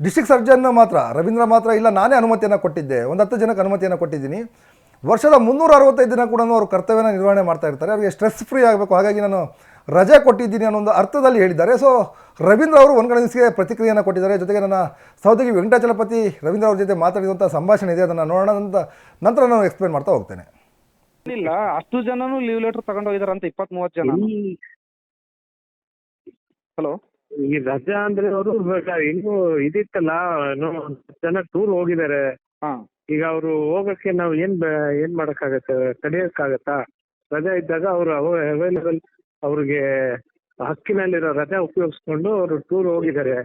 ಡಿಸ್ಟಿಕ್ ಸರ್ಜನ್ ಮಾತ್ರ, ರವೀಂದ್ರ ಮಾತ್ರ ಇಲ್ಲ, ನಾನೇ ಅನುಮತಿಯನ್ನು ಕೊಟ್ಟಿದ್ದೆ. ಒಂದು ಹತ್ತು ಜನಕ್ಕೆ ಅನುಮತಿಯನ್ನು ಕೊಟ್ಟಿದ್ದೀನಿ. ವರ್ಷದ ಮುನ್ನೂರ ಅರವತ್ತೈದು ದಿನ ಕೂಡ ಅವರು ಕರ್ತವ್ಯನ ನಿರ್ವಹಣೆ ಮಾಡ್ತಾ ಇರ್ತಾರೆ. ಅವರಿಗೆ ಸ್ಟ್ರೆಸ್ ಫ್ರೀ ಆಗಬೇಕು. ಹಾಗಾಗಿ ನಾನು ರಜೆ ಕೊಟ್ಟಿದ್ದೀನಿ ಅನ್ನೋ ಒಂದು ಅರ್ಥದಲ್ಲಿ ಹೇಳಿದ್ದಾರೆ. ಸೊ ರವೀಂದ್ರ ಅವರು ಒಂದು ಕಡೆ ದಿವಸಕ್ಕೆ ಪ್ರತಿಕ್ರಿಯೆಯನ್ನು ಕೊಟ್ಟಿದ್ದಾರೆ. ಜೊತೆಗೆ ನನ್ನ ಸಹೋದರಿ ವೆಂಕಟಾಚಲಪತಿ ರವೀಂದ್ರ ಅವ್ರ ಜೊತೆ ಮಾತಾಡಿದಂಥ ಸಂಭಾಷಣೆ ಇದೆ. ಅದನ್ನು ನೋಡೋಣ ಅಂತ ನಂತರ ನಾನು ಎಕ್ಸ್ಪ್ಲೇನ್ ಮಾಡ್ತಾ ಹೋಗ್ತೇನೆ. ಇಲ್ಲ ಅಷ್ಟು ಜನನು ಲೀವ್ ಲೆಟರ್ ತಗೊಂಡು ಹೋಗಿದಾರೆ ಅಂತ ಇಪ್ಪತ್ತ್ ಮೂವತ್ತು ಜನ ಹಲೋ ಈ ರಜಾ ಅಂದ್ರೆ ಅವರು ಇನ್ನು ಇನ್ನೂ ಇದಿತ್ತಲ್ಲ ಜನ ಟೂರ್ ಹೋಗಿದ್ದಾರೆ. ಹಾ. ಈಗ ಅವರು ಹೋಗಕ್ಕೆ ನಾವು ಏನ್ ಬೆ- ಏನ್ ಮಾಡಕ್ಕಾಗತ್ತೆ? ತಡೆಯಕ್ಕಾಗತ್ತಾ? ರಜಾ ಇದ್ದಾಗ ಅವರು ಅವೈಲೇಬಲ್ ಅವ್ರಿಗೆ ಹಕ್ಕಿನಲ್ಲಿರೋ ರಜೆ ಉಪಯೋಗಿಸ್ಕೊಂಡು ಅವರು ಟೂರ್ ಹೋಗಿದ್ದಾರೆ.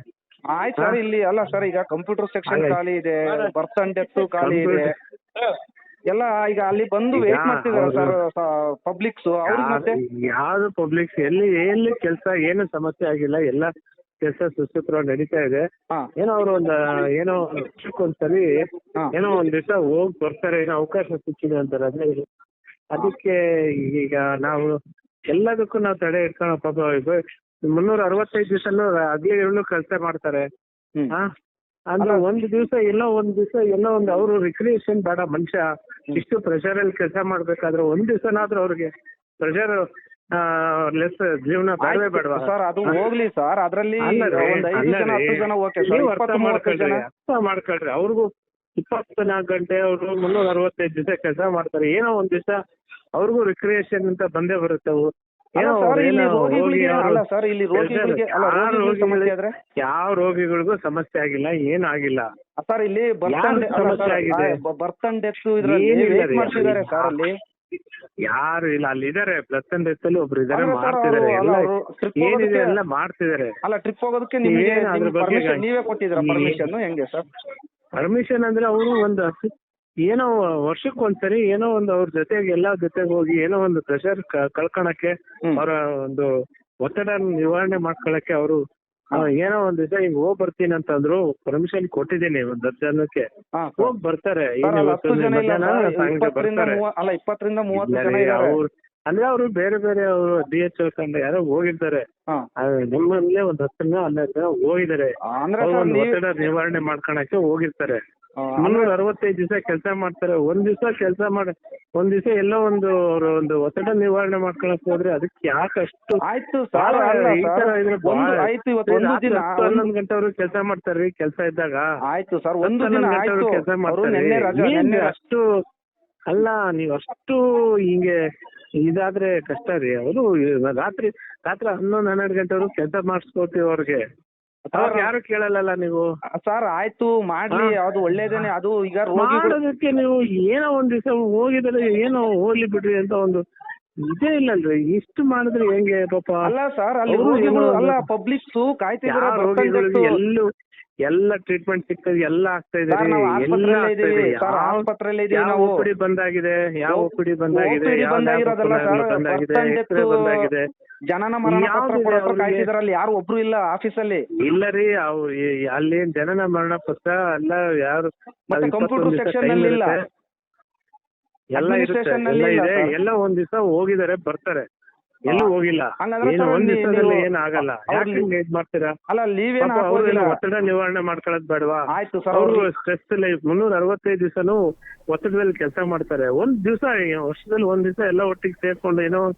ಆಯ್ತು ಸರ್ ಇಲ್ಲಿ ಅಲ್ಲ ಸರ್ ಈಗ ಕಂಪ್ಯೂಟರ್ ಸೆಕ್ಷನ್ ಖಾಲಿ ಇದೆ ಬರ್ತ್ ಅಂಡ್ ಡೆತ್ ಖಾಲಿ ಇದೆ. ಎಲ್ಲ ಈಗ ಅಲ್ಲಿ ಬಂದು ವೇಟ್ ಮಾಡ್ತಿದ್ದಾರೆ ಸರ್ ಪಬ್ಲಿಕ್ಸ್ ಅವ್ರಿಗೆ ಮತ್ತೆ? ಯಾವ್ದು ಪಬ್ಲಿಕ್ಸ್ ಎಲ್ಲಿ ಎಲ್ಲಿ ಕೆಲಸ ಏನು ಸಮಸ್ಯೆ ಆಗಿಲ್ಲ ಎಲ್ಲ ಕೆಲಸ ಸುಸೂತ್ರವಾಗಿ ನಡೀತಾ ಇದೆ. ಏನೋ ಅವ್ರು ಒಂದ್ ಏನೋ ಒಂದ್ಸರಿ. ಏನೋ ಒಂದ್ ದಿವಸ ಹೋಗಿ ಬರ್ತಾರೆ ಏನೋ ಅವಕಾಶ ಸಿಕ್ಕಿದೆ ಅಂತಾರೆ ರಜೆ ಅದಕ್ಕೆ ಈಗ ನಾವು ಎಲ್ಲದಕ್ಕೂ ನಾವು ತಡೆ ಇಟ್ಕೊಳ್ಳೋ ಪಾಪ ಮುನ್ನೂರ್ ಅರವತ್ತೈದು ದಿವಸನೂ ಹಗಲಿ ಇರಲು ಕೆಲಸ ಮಾಡ್ತಾರೆ. ಹಾ? ಅಂದ್ರೆ ಒಂದ್ ದಿವಸ ಎಲ್ಲೋ ಒಂದ್ ದಿವಸ ಎಲ್ಲೋ ಒಂದು ಅವರು ರಿಕ್ರಿಯೇಷನ್ ಬೇಡ ಮನುಷ್ಯ. ಇಷ್ಟು ಪ್ರೆಷರ್ ಅಲ್ಲಿ ಕೆಲಸ ಮಾಡ್ಬೇಕಾದ್ರೆ ಒಂದ್ ದಿವಸನಾದ್ರೂ ಅವ್ರಿಗೆ ಪ್ರೆಷರ್ ಲೆಸ್ ಜೀವನ ಬೇಡವೇ ಬೇಡವಾ? ಸರ್ ಅದು ಹೋಗ್ಲಿ ಸರ್ ಅದರಲ್ಲಿ ಅರ್ಥ ಮಾಡ್ಕೊಳ್ರಿ. ಅವ್ರಿಗೂ ಇಪ್ಪತ್ನಾಲ್ಕು ಗಂಟೆ ಅವರು ಮುನ್ನೂರ ಅರವತ್ತೈದು ದಿವಸ ಕೆಲಸ ಮಾಡ್ತಾರೆ. ಏನೋ ಒಂದ್ ದಿವಸ ಅವ್ರಿಗೂ ರಿಕ್ರಿಯೇಷನ್ ಅಂತ ಬಂದೇ ಬರುತ್ತೆ ಅವು ಯಾವ ರೋಗಿಗಳಿಗೆ ಸಮಸ್ಯೆ ಆಗಿಲ್ಲ ಏನಾಗಿಲ್ಲ ಸರ್ ಇಲ್ಲಿ ಸಮಸ್ಯೆ ಆಗಿದೆ? ಬರ್ತ್ ಅಂಡ್ ಡೆತ್ ಮಾಡ್ತಿದ್ದಾರೆ ಸರ್ ಅಲ್ಲಿ. ಯಾರು ಇಲ್ಲ ಅಲ್ಲಿ ಇದಾರೆ. ಬ್ಲಸ್ ಅಂಡ್ ಡೆತ್ ಅಲ್ಲಿ ಒಬ್ರು ಇದಾರೆ ಮಾಡ್ತಿದ್ದಾರೆ. ಎಲ್ಲ ಏನಿದೆ ಎಲ್ಲ ಮಾಡ್ತಿದಾರೆ ಅಲ್ಲ ಟ್ರಿಪ್ ಹೋಗೋದಕ್ಕೆ ನಿಮಗೆ ನೀವೇ ಕೊಟ್ಟಿದ್ದೀರಾ ಪರ್ಮಿಷನ್ ಹೆಂಗೆ ಸರ್ ಪರ್ಮಿಷನ್ ಅಂದ್ರೆ ಅವರು ಒಂದು ಏನೋ ವರ್ಷಕ್ಕೆ ಒಂದ್ಸರಿ ಏನೋ ಒಂದು ಅವ್ರ ಜೊತೆಗೆ ಎಲ್ಲಾ ಜೊತೆಗೆ ಹೋಗಿ ಏನೋ ಒಂದು ಪ್ರೆಷರ್ ಕಳ್ಕೊಳಕ್ಕೆ. ಅವರ ಒಂದು ಒತ್ತಡ ನಿವಾರಣೆ ಮಾಡ್ಕೊಳಕ್ಕೆ ಅವರು ಏನೋ ಒಂದ್ ದಿವಸ ಹಿಂಗ್ ಹೋಗ್ ಬರ್ತೀನಿ ಅಂತಂದ್ರು ಪರ್ಮಿಷನ್ ಕೊಟ್ಟಿದ್ದೀನಿ ಒಂದ್ ಹತ್ತು ಜನಕ್ಕೆ ಹೋಗ್ ಬರ್ತಾರೆ ಅಲ್ಲಿ ಇಪ್ಪತ್ತರಿಂದ ಮೂವತ್ತು ಜನ ಅಂದ್ರೆ ಅವರು ಬೇರೆ ಬೇರೆ ಅವರು ಡಿ ಎಚ್ ಕಂಡ ಯಾರೋ ಹೋಗಿರ್ತಾರೆ. ಹಾ. ಆ, ನಮ್ಮಲ್ಲೇ ಒಂದ್ ಹತ್ತು ಜನ ಹನ್ನೆರಡು ಜನ ಹೋಗಿದ್ದಾರೆ. ಅಂದ್ರೆ ಅವ್ರು ಸರ್ ನೀವು ಒತ್ತಡ ನಿವಾರಣೆ ಮಾಡ್ಕೊಳಕ್ಕೆ ಹೋಗಿರ್ತಾರೆ. ಆ, ಮುನ್ನೂರ ಅರವತ್ತೈದು ದಿವಸ ಕೆಲಸ ಮಾಡ್ತಾರೆ. ಒಂದ್ ದಿವಸ ಕೆಲಸ ಮಾಡ ಒಂದ್ ದಿವಸ ಎಲ್ಲೋ ಒಂದು ಅವ್ರ ಒಂದು ಒತ್ತಡ ನಿವಾರಣೆ ಮಾಡ್ಕೊಳಕ್ ಹೋದ್ರೆ ಅದಕ್ಕೆ ಯಾಕೆ ಅಷ್ಟು ಆಯ್ತು ಸರ್ ಅಲ್ಲ ಈ ಸರ್. ತರ ಇದ್ರೆ ಒಂದು ಆಯ್ತು ಇವತ್ತು ಒಂದು ರಾತ್ರಿ ದಿನ. ಹತ್ತು ಹನ್ನೊಂದು ಗಂಟೆವರೆಗೂ ಕೆಲಸ ಮಾಡ್ತಾರ್ರಿ ಕೆಲಸ ಇದ್ದಾಗ. ಆಯ್ತು ಸರ್ ಒಂದು ಗಂಟೆ ದಿನ ಹನ್ನೊಂದು ಆಯ್ತು. ಗಂಟೆವರೆಗೂ ಕೆಲಸ ಅವರು ಮಾಡ್ತಾರೆ. ನಿನ್ನೆ ರಜಾ ನಿನ್ನೆ ಅಷ್ಟು ಅಲ್ಲ ನೀವ್ ಅಷ್ಟು ಹಿಂಗೆ ಇದಾದ್ರೆ ಕಷ್ಟ ರೀ ಅವರು ರಾತ್ರಿ ರಾತ್ರಿ ಹನ್ನೊಂದು ಹನ್ನೆರಡು ಗಂಟೆವರೆಗೂ ಕೆಲಸ ಮಾಡಿಸ್ಕೊತೀವಿ ಅವ್ರಿಗೆ. ಯಾರು ಕೇಳಲ್ಲ ನೀವು? ಸರ್ ಆಯ್ತು ಮಾಡ್ಲಿ ಅದು ಒಳ್ಳೇದೇನೆ ಅದು ಈಗ ರೋಗಿಗಳು ಮಾಡೋದಕ್ಕೆ ನೀವು ಏನೋ ಒಂದ್ ದಿವಸ ಹೋಗಿದ್ರೆ ಏನೋ ಹೋಗ್ಲಿ ಬಿಡ್ರಿ ಅಂತ ಒಂದು ಇದೇ ಇಲ್ಲಲ್ರಿ. ಇಷ್ಟು ಮಾಡಿದ್ರೆ ಹೆಂಗೆ ಪಾಪ? ಅಲ್ಲ ಸರ್ ಅಲ್ಲಿ ಅವ್ರು ರೋಗಿಗಳು ಏನೋ ಅಲ್ಲ ಒಂದು- ಪಬ್ಲಿಕ್ಸ್ ಕಾಯ್ತಿದ್ದಾರೆ ಯಾವ ಬರ್ತಾ ಎಲ್ಲೂ ಎಲ್ಲ ಟ್ರೀಟ್ಮೆಂಟ್ ಸಿಗ್ತದೆ ಎಲ್ಲ ಆಗ್ತಾ ಇದೆ ಸರ್, ನಾವು ಆಸ್ಪತ್ರೆಯಲ್ಲೇ ಆಗ್ತಾ ಇದೀವಿ ಸರ್ ಯಾವ- ಆಸ್ಪತ್ರೆಯಲ್ಲೇ ಇದೀವಿ ಯಾವ ನಾವು ಒಪಿಡಿ ಬಂದಾಗಿದೆ ಯಾವ ಓ- ಒಪಿಡಿ ಬಂದಾಗಿದೆ OPD ಯಾವ ಬಂದಾಗಿರೋದಲ್ಲ ಲ್ಯಾಬ್ ಸರ್, ಬಂದಾಗಿದೆ ಎಕ್ಸ್ರೇ ಜನನ ಮರಣ ಪತ್ರ ಯಾವ್ದಿದೆ ಕೊಡೋತ್ರ ಅವ್ರಿಗೆ? ಕಾಯ್ತಿದಾರೆ ಅಲ್ಲಿ ಯಾರು ಒಬ್ರು ಇಲ್ಲ ಆಫೀಸಲ್ಲಿ ಇಲ್ಲ ರೀ ಅವು ಈ- ಅಲ್ಲಿ ಜನನ ಮರಣ ಪತ್ರ ಎಲ್ಲ ಯಾರು ಮತ್ತೆ ಅದು computer ಇಪ್ಪತ್ತೊಂದು ದಿವಸ section time ನಲ್ಲಿ ಇಲ್ಲ. ಇರುತ್ತೆ. ಎಲ್ಲ ಇರುತ್ತೆ Administration ನಲ್ಲಿ ಎಲ್ಲ ಇಲ್ಲ ಇದೆ ಸರ್. ಎಲ್ಲ ಒಂದ್ ದಿವಸ ಹೋಗಿದಾರೆ ಬರ್ತಾರೆ ಎಲ್ಲೂ ಹೋಗಿಲ್ಲ. ಹಂಗಂದ್ರೆ ಏನು ಸರ್ ಒಂದ್ ನೀವು- ದಿವಸದಲ್ಲಿ ನೀವು- ಏನ್ ಆಗಲ್ಲ. ಅವ್ರು- ಯಾಕೆ ಹಿಂಗೆ ಇದ್ ಮಾಡ್ತೀರಾ? ಅಲ್ಲ ಲೀವ್ ಏನ್ ಪಾಪ ಅವ್ರು ಹಾಕೋದಿಲ್ಲ. ಒತ್ತಡ ನಿವಾರಣೆ ಮಾಡ್ಕೊಳ್ಳೋದ್ ಬೇಡವಾ? ಆಯ್ತು ಸರ್ ಅವರು ಅವ್ರು ಸ್ಟ್ರೆಸ್ ಮುನ್ನೂರ ಅರವತ್ತೈದು ದಿವಸನೂ ಒತ್ತಡದಲ್ಲಿ ಕೆಲಸ ಮಾಡ್ತಾರೆ. ಒಂದ್ ದಿವಸ ವರ್ಷದಲ್ಲಿ ಒಂದ್ ದಿವಸ ಎಲ್ಲ ಒಟ್ಟಿಗೆ ಸೇರ್ಕೊಂಡು ಏನೋ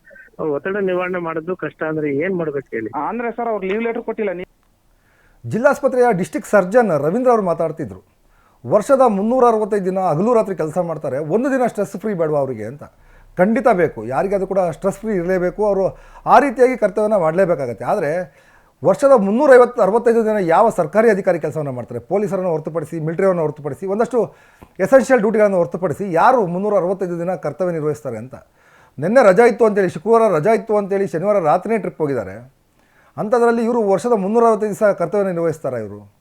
ಒತ್ತಡ ನಿವಾರಣೆ ಮಾಡೋದು ಕಷ್ಟ. ಅಂದ್ರೆ ಏನ್ ಮಾಡ್ಬೇಕು ಹೇಳಿ? ಅಂದ್ರೆ ಸರ್ ಅವ್ರು ಲೀವ್ ಲೆಟರ್ ಕೊಟ್ಟಿಲ್ಲ. ನೀವು ಜಿಲ್ಲಾಸ್ಪತ್ರೆಯ ಡಿಸ್ಟಿಕ್ ಸರ್ಜನ್ ರವೀಂದ್ರ ಅವರು ಮಾತಾಡ್ತಿದ್ರು. ವರ್ಷದ ಮುನ್ನೂರ ಅರವತ್ತೈದು ದಿನ ಹಗಲು ರಾತ್ರಿ ಕೆಲಸ ಮಾಡ್ತಾರೆ. ಒಂದು ದಿನ ಸ್ಟ್ರೆಸ್ ಫ್ರೀ ಬೇಡವಾ ಅವರಿಗೆ ಅಂತ. ಖಂಡಿತ ಬೇಕು. ಯಾರಿಗಾದ್ರೂ ಕೂಡ ಸ್ಟ್ರೆಸ್ ಫ್ರೀ ಇರಲೇಬೇಕು. ಅವರು ಆ ರೀತಿಯಾಗಿ ಕರ್ತವ್ಯನ ಮಾಡಲೇಬೇಕಾಗತ್ತೆ. ಆದರೆ ವರ್ಷದ ಮುನ್ನೂರೈವತ್ತು, ಅರವತ್ತೈದು ದಿನ ಯಾವ ಸರ್ಕಾರಿ ಅಧಿಕಾರಿ ಕೆಲಸವನ್ನು ಮಾಡ್ತಾರೆ? ಪೊಲೀಸರನ್ನು ಹೊರತುಪಡಿಸಿ ಮಿಲಿಟರಿಯನ್ನು ಹೊರತುಪಡಿಸಿ, ಒಂದಷ್ಟು ಎಸೆನ್ಷಿಯಲ್ ಡ್ಯೂಟಿಗಳನ್ನು ಹೊರತುಪಡಿಸಿ ಯಾರು ಮುನ್ನೂರ ಅರವತ್ತೈದು ದಿನ ಕರ್ತವ್ಯ ನಿರ್ವಹಿಸ್ತಾರೆ ಅಂತ. ನಿನ್ನೆ ರಜಾ ಇತ್ತು ಅಂತೇಳಿ, ಶುಕ್ರವಾರ ರಜಾ ಇತ್ತು ಅಂತೇಳಿ, ಶನಿವಾರ ರಾತ್ರಿನೇ ಟ್ರಿಪ್ ಹೋಗಿದ್ದಾರೆ. ಅಂಥದ್ರಲ್ಲಿ ಇವರು ವರ್ಷದ ಮುನ್ನೂರ ಅರವತ್ತೈದು ದಿವಸ ಕರ್ತವ್ಯ ನಿರ್ವಹಿಸ್ತಾರೆ ಇವರು?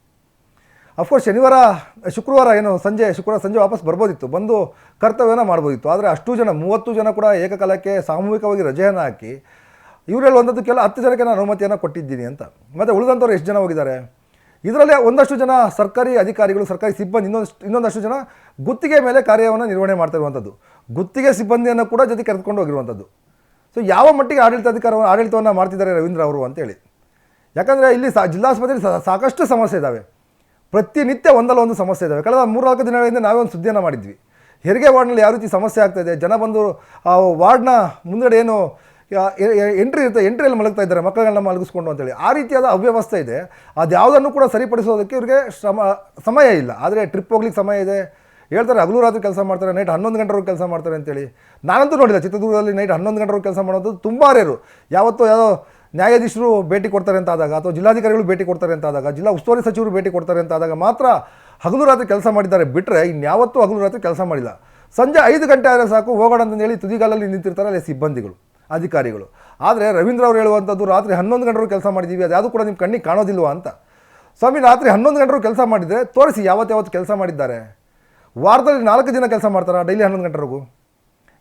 ಅಫ್ಕೋರ್ಸ್ ಶನಿವಾರ, ಶುಕ್ರವಾರ ಏನು, ಸಂಜೆ, ಶುಕ್ರವಾರ ಸಂಜೆ ವಾಪಸ್ ಬರ್ಬೋದಿತ್ತು. ಬಂದು ಕರ್ತವ್ಯನ ಮಾಡ್ಬೋದಿತ್ತು. ಆದರೆ ಅಷ್ಟು ಜನ, ಮೂವತ್ತು ಜನ ಕೂಡ ಏಕಕಾಲಕ್ಕೆ ಸಾಮೂಹಿಕವಾಗಿ ರಜೆಯನ್ನು ಹಾಕಿ, ಇವ್ರು ಹೇಳುವಂಥದ್ದಕ್ಕೆಲ್ಲ ಹತ್ತು ಜನಕ್ಕೆ ನಾನು ಅನುಮತಿಯನ್ನು ಕೊಟ್ಟಿದ್ದೀನಿ ಅಂತ. ಮತ್ತು ಉಳಿದಂಥವ್ರು ಎಷ್ಟು ಜನ ಹೋಗಿದ್ದಾರೆ? ಇದರಲ್ಲೇ ಒಂದಷ್ಟು ಜನ ಸರ್ಕಾರಿ ಅಧಿಕಾರಿಗಳು, ಸರ್ಕಾರಿ ಸಿಬ್ಬಂದಿ, ಇನ್ನೊಂದಷ್ಟು ಇನ್ನೊಂದಷ್ಟು ಜನ ಗುತ್ತಿಗೆ ಮೇಲೆ ಕಾರ್ಯವನ್ನು ನಿರ್ವಹಣೆ ಮಾಡ್ತಾ ಇರುವಂಥದ್ದು. ಗುತ್ತಿಗೆ ಸಿಬ್ಬಂದಿಯನ್ನು ಕೂಡ ಜೊತೆ ಕರೆದುಕೊಂಡು ಹೋಗಿರುವಂಥದ್ದು. ಸೊ ಯಾವ ಮಟ್ಟಿಗೆ ಆಡಳಿತಾಧಿಕಾರ ಆಡಳಿತವನ್ನು ಮಾಡ್ತಿದ್ದಾರೆ ರವೀಂದ್ರ ಅವರು ಅಂತೇಳಿ. ಯಾಕಂದರೆ ಇಲ್ಲಿ ಸಾ ಜಿಲ್ಲಾಸ್ಪತ್ರೆಯಲ್ಲಿ ಸಾಕಷ್ಟು ಸಮಸ್ಯೆ ಇದ್ದಾವೆ ಪ್ರತಿನಿತ್ಯ ಒಂದಲ್ಲ ಒಂದು ಸಮಸ್ಯೆ ಇದ್ದಾವೆ ಕಳೆದ ಮೂರ್ನಾಲ್ಕು ದಿನಗಳಿಂದ ನಾವೇ ಒಂದು ಸುದ್ದಿಯನ್ನು ಮಾಡಿದ್ವಿ. ಹೆರಿಗೆ ವಾರ್ಡ್ನಲ್ಲಿ ಯಾವ ರೀತಿ ಸಮಸ್ಯೆ ಆಗ್ತಾ ಇದೆ? ಜನ ಬಂದು ಆ ವಾರ್ಡ್ನ ಮುಂದಡೆ ಏನು ಎಂಟ್ರಿ ಇರುತ್ತೆ, ಎಂಟ್ರಿಯಲ್ಲಿ ಮಲಗ್ತಾ ಇದ್ದಾರೆ ಮಕ್ಕಳನ್ನ ಮಲಗಿಸ್ಕೊಂಡು ಅಂತೇಳಿ. ಆ ರೀತಿಯಾದ ಅವ್ಯವಸ್ಥೆ ಇದೆ. ಅದು ಯಾವುದನ್ನು ಕೂಡ ಸರಿಪಡಿಸೋದಕ್ಕೆ ಇವ್ರಿಗೆ ಶ್ರಮ, ಸಮಯ ಇಲ್ಲ. ಆದರೆ ಟ್ರಿಪ್ ಹೋಗ್ಲಿಕ್ಕೆ ಸಮಯ ಇದೆ. ಹೇಳ್ತಾರೆ, ಹಗಲು ರಾತ್ರಿ ಕೆಲಸ ಮಾಡ್ತಾರೆ, ನೈಟ್ ಹನ್ನೊಂದು ಗಂಟೆವರೆಗೂ ಕೆಲಸ ಮಾಡ್ತಾರೆ ಅಂತೇಳಿ. ನಾನಂತೂ ನೋಡಿಲ್ಲ. ಚಿತ್ರದುರ್ಗದಲ್ಲಿ ನೈಟ್ ಹನ್ನೊಂದು ಗಂಟೆವರೆಗೆ ಕೆಲಸ ಮಾಡೋದು ತುಂಬ ರೇರು ಯಾವತ್ತೋ ಯಾವುದೋ ನ್ಯಾಯಾಧೀಶರು ಭೇಟಿ ಕೊಡ್ತಾರೆ ಅಂತ ಆದಾಗ ಅಥವಾ ಜಿಲ್ಲಾಧಿಕಾರಿಗಳು ಭೇಟಿ ಕೊಡ್ತಾರೆ ಅಂತ ಆದಾಗ ಜಿಲ್ಲಾ ಉಸ್ತುವಾರಿ ಸಚಿವರು ಭೇಟಿ ಕೊಡ್ತಾರೆ ಅಂತ ಆದಾಗ ಮಾತ್ರ ಹಗಲು ರಾತ್ರಿ ಕೆಲಸ ಮಾಡಿದ್ದಾರೆ ಬಿಟ್ಟರೆ ಇನ್ಯಾವತ್ತೂ ಹಗಲು ರಾತ್ರಿ ಕೆಲಸ ಮಾಡಿಲ್ಲ. ಸಂಜೆ ಐದು ಗಂಟೆ ಆದರೆ ಸಾಕು, ಹೋಗೋಣ ಅಂತಂದೇಳಿ ತುದಿಗಾಲಲ್ಲಿ ನಿಂತಿರ್ತಾರೆ ಅಲ್ಲಿ ಸಿಬ್ಬಂದಿಗಳು, ಅಧಿಕಾರಿಗಳು. ಆದರೆ ರವೀಂದ್ರ ಅವರು ಹೇಳುವಂಥದ್ದು ರಾತ್ರಿ ಹನ್ನೊಂದು ಗಂಟೆವರೆಗೂ ಕೆಲಸ ಮಾಡಿದ್ದೀವಿ ಅದು ಯಾವುದು ಕೂಡ ನಿಮ್ಮ ಕಣ್ಣಿಗೆ ಕಾಣೋದಿಲ್ವಾ ಅಂತ. ಸ್ವಾಮಿ, ರಾತ್ರಿ ಹನ್ನೊಂದು ಗಂಟೆವರೆಗೂ ಕೆಲಸ ಮಾಡಿದರೆ ತೋರಿಸಿ ಯಾವತ್ತು ಯಾವತ್ತು ಕೆಲಸ ಮಾಡಿದ್ದಾರೆ. ವಾರದಲ್ಲಿ ನಾಲ್ಕು ದಿನ ಕೆಲಸ ಮಾಡ್ತಾರಾ, ಡೈಲಿ ಹನ್ನೊಂದು ಗಂಟೆವರೆಗೂ?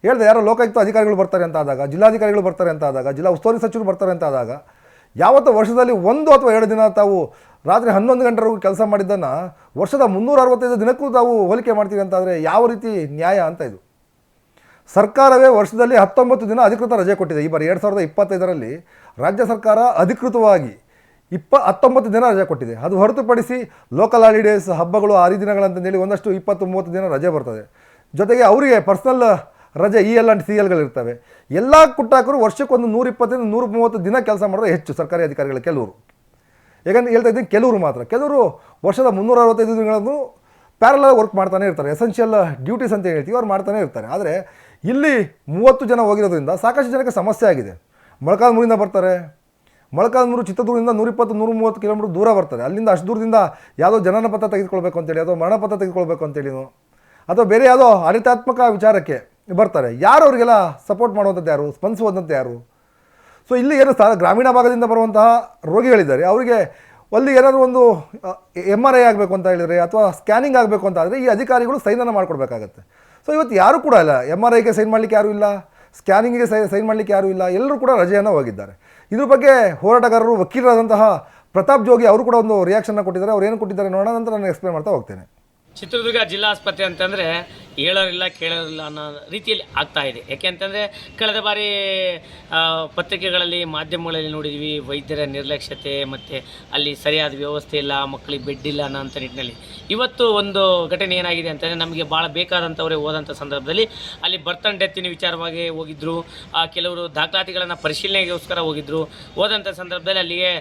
ಹೇಳ್ದೆ, ಯಾರೋ ಲೋಕಾಯುಕ್ತ ಅಧಿಕಾರಿಗಳು ಬರ್ತಾರೆ ಅಂತ ಆದಾಗ ಜಿಲ್ಲಾಧಿಕಾರಿಗಳು ಬರ್ತಾರೆ ಅಂತ ಆದಾಗ ಜಿಲ್ಲಾ ಉಸ್ತುವಾರಿ ಸಚಿವರು ಬರ್ತಾರೆ ಅಂತ ಆದಾಗ ಯಾವತ್ತೋ ವರ್ಷದಲ್ಲಿ ಒಂದು ಅಥವಾ ಎರಡು ದಿನ ತಾವು ರಾತ್ರಿ ಹನ್ನೊಂದು ಗಂಟೆವರೆಗೂ ಕೆಲಸ ಮಾಡಿದ್ದನ್ನು ವರ್ಷದ ಮುನ್ನೂರ ಅರವತ್ತೈದು ದಿನಕ್ಕೂ ತಾವು ಹೋಲಿಕೆ ಮಾಡ್ತೀವಿ ಅಂತಾದರೆ ಯಾವ ರೀತಿ ನ್ಯಾಯ ಅಂತ ಇದು. ಸರ್ಕಾರವೇ ವರ್ಷದಲ್ಲಿ ಹತ್ತೊಂಬತ್ತು ದಿನ ಅಧಿಕೃತ ರಜೆ ಕೊಟ್ಟಿದೆ. ಈ ಬಾರಿ ಎರಡು ಸಾವಿರದ ಇಪ್ಪತ್ತೈದರಲ್ಲಿ ರಾಜ್ಯ ಸರ್ಕಾರ ಅಧಿಕೃತವಾಗಿ ಇಪ್ಪ, ಹತ್ತೊಂಬತ್ತು ದಿನ ರಜೆ ಕೊಟ್ಟಿದೆ. ಅದು ಹೊರತುಪಡಿಸಿ ಲೋಕಲ್ ಹಾಲಿಡೇಸ್ ಹಬ್ಬಗಳು ಆರಿದಿನಗಳಂತಂದೇಳಿ ಒಂದಷ್ಟು ಇಪ್ಪತ್ತು ಮೂವತ್ತು ದಿನ ರಜೆ ಬರ್ತದೆ. ಜೊತೆಗೆ ಅವರಿಗೆ ಪರ್ಸ್ನಲ್ ರಜೆ ಇ ಎಲ್ ಆ್ಯಂಡ್ ಸಿ ಎಲ್ಲ ಕುಟ್ಟಾಕರು ವರ್ಷಕ್ಕೊಂದು ನೂರಿಪ್ಪತ್ತರಿಂದ ನೂರ ಮೂವತ್ತು ದಿನ ಕೆಲಸ ಮಾಡೋದು ಹೆಚ್ಚು ಸರ್ಕಾರಿ ಅಧಿಕಾರಿಗಳು ಕೆಲವರು. ಯಾಕಂದ್ರೆ ಹೇಳ್ತಾ ಇದ್ದೀನಿ ಕೆಲವರು ಮಾತ್ರ. ಕೆಲವರು ವರ್ಷದ ಮುನ್ನೂರ ಅರವತ್ತೈದು ದಿನಗಳನ್ನು ಪ್ಯಾರಲ ವರ್ಕ್ ಮಾಡ್ತಾನೆ ಇರ್ತಾರೆ. ಎಸೆನ್ಷಿಯಲ್ ಡ್ಯೂಟೀಸ್ ಅಂತ ಹೇಳ್ತೀವಿ, ಅವ್ರು ಮಾಡ್ತಾನೆ ಇರ್ತಾರೆ. ಆದರೆ ಇಲ್ಲಿ ಮೂವತ್ತು ಜನ ಹೋಗಿರೋದ್ರಿಂದ ಸಾಕಷ್ಟು ಜನಕ್ಕೆ ಸಮಸ್ಯೆ ಆಗಿದೆ. ಮೊಳಕಾಲ್ಮೂರಿಂದ ಬರ್ತಾರೆ. ಮೊಳಕಾಲ್ಮೂರು ಚಿತ್ರದುರ್ಗದಿಂದ ನೂರಿಪ್ಪತ್ತು ನೂರ ಮೂವತ್ತು ಕಿಲೋಮೀಟರ್ ದೂರ ಬರ್ತಾರೆ. ಅಲ್ಲಿಂದ ಅಷ್ಟು ದೂರದಿಂದ ಯಾವುದೋ ಜನನ ಪತ್ರ ತೆಗೆದುಕೊಳ್ಬೇಕು ಅಂತೇಳಿ ಅಥವಾ ಮರಣ ಪತ್ರ ತೆಗೆದುಕೊಳ್ಬೇಕು ಅಂತೇಳಿನೋ, ಅಥವಾ ಬೇರೆ ಯಾವುದೋ ಆಡಳಿತಾತ್ಮಕ ವಿಚಾರಕ್ಕೆ ಬರ್ತಾರೆ. ಯಾರು ಅವರಿಗೆಲ್ಲ ಸಪೋರ್ಟ್ ಮಾಡುವಂಥದ್ದು ಯಾರು? ಸ್ಪಂದಿಸುವಂಥದ್ದು ಯಾರು? ಸೊ ಇಲ್ಲಿ ಏನು ಗ್ರಾಮೀಣ ಭಾಗದಿಂದ ಬರುವಂತಹ ರೋಗಿಗಳಿದ್ದಾರೆ. ಅವರಿಗೆ ಅಲ್ಲಿ ಏನಾದರೂ ಒಂದು ಎಂ ಆರ್ ಐ ಆಗಬೇಕು ಅಂತ ಹೇಳಿದರೆ ಅಥವಾ ಸ್ಕ್ಯಾನಿಂಗ್ ಆಗಬೇಕು ಅಂತ ಆದರೆ ಈ ಅಧಿಕಾರಿಗಳು ಸೈನನ್ನು ಮಾಡಿಕೊಡ್ಬೇಕಾಗತ್ತೆ. ಸೊ ಇವತ್ತು ಯಾರೂ ಕೂಡ ಇಲ್ಲ. ಎಂ ಆರ್ ಐಗೆ ಸೈನ್ ಮಾಡಲಿಕ್ಕೆ ಯಾರೂ ಇಲ್ಲ. ಸ್ಕ್ಯಾನಿಂಗಿಗೆ ಸೈ ಸೈನ್ ಮಾಡಲಿಕ್ಕೆ ಯಾರೂ ಇಲ್ಲ. ಎಲ್ಲರೂ ಕೂಡ ರಜೆಯನ್ನು ಹೋಗಿದ್ದಾರೆ. ಇದ್ರ ಬಗ್ಗೆ ಹೋರಾಟಗಾರರು, ವಕೀಲರಾದಂತಹ ಪ್ರತಾಪ್ ಜೋಗಿ ಅವರು ಕೂಡ ಒಂದು ರಿಯಾಕ್ಷನ್ನ ಕೊಟ್ಟಿದ್ದಾರೆ. ಅವ್ರು ಏನು ಕೊಟ್ಟಿದ್ದಾರೆ ನೋಡೋಣ ನಂತರ ನಾನು ಎಕ್ಸ್ಪ್ಲೇನ್ ಮಾಡ್ತಾ ಹೋಗ್ತೇನೆ. ಚಿತ್ರದುರ್ಗ ಜಿಲ್ಲಾ ಆಸ್ಪತ್ರೆ ಅಂತಂದರೆ ಹೇಳೋರಿಲ್ಲ, ಕೇಳೋರಿಲ್ಲ ಅನ್ನೋ ರೀತಿಯಲ್ಲಿ ಆಗ್ತಾ ಇದೆ. ಯಾಕೆ ಅಂತಂದರೆ ಕಳೆದ ಬಾರಿ ಪತ್ರಿಕೆಗಳಲ್ಲಿ, ಮಾಧ್ಯಮಗಳಲ್ಲಿ ನೋಡಿದ್ವಿ, ವೈದ್ಯರ ನಿರ್ಲಕ್ಷ್ಯತೆ ಮತ್ತು ಅಲ್ಲಿ ಸರಿಯಾದ ವ್ಯವಸ್ಥೆ ಇಲ್ಲ ಮಕ್ಕಳಿಗೆ ಬೆಡ್ ಇಲ್ಲ ಅನ್ನೋಂಥ ನಿಟ್ಟಿನಲ್ಲಿ. ಇವತ್ತು ಒಂದು ಘಟನೆ ಏನಾಗಿದೆ ಅಂತಂದರೆ ನಮಗೆ ಭಾಳ ಬೇಕಾದಂಥವರೇ ಹೋದಂಥ ಸಂದರ್ಭದಲ್ಲಿ ಅಲ್ಲಿ ಬರ್ತ್ ಆ್ಯಂಡ್ ಡೆತ್ತಿನ ವಿಚಾರವಾಗಿ ಹೋಗಿದ್ದರು ಕೆಲವರು ದಾಖಲಾತಿಗಳನ್ನು ಪರಿಶೀಲನೆಗೋಸ್ಕರ ಹೋಗಿದ್ದರು ಹೋದಂಥ ಸಂದರ್ಭದಲ್ಲಿ ಅಲ್ಲಿಗೆ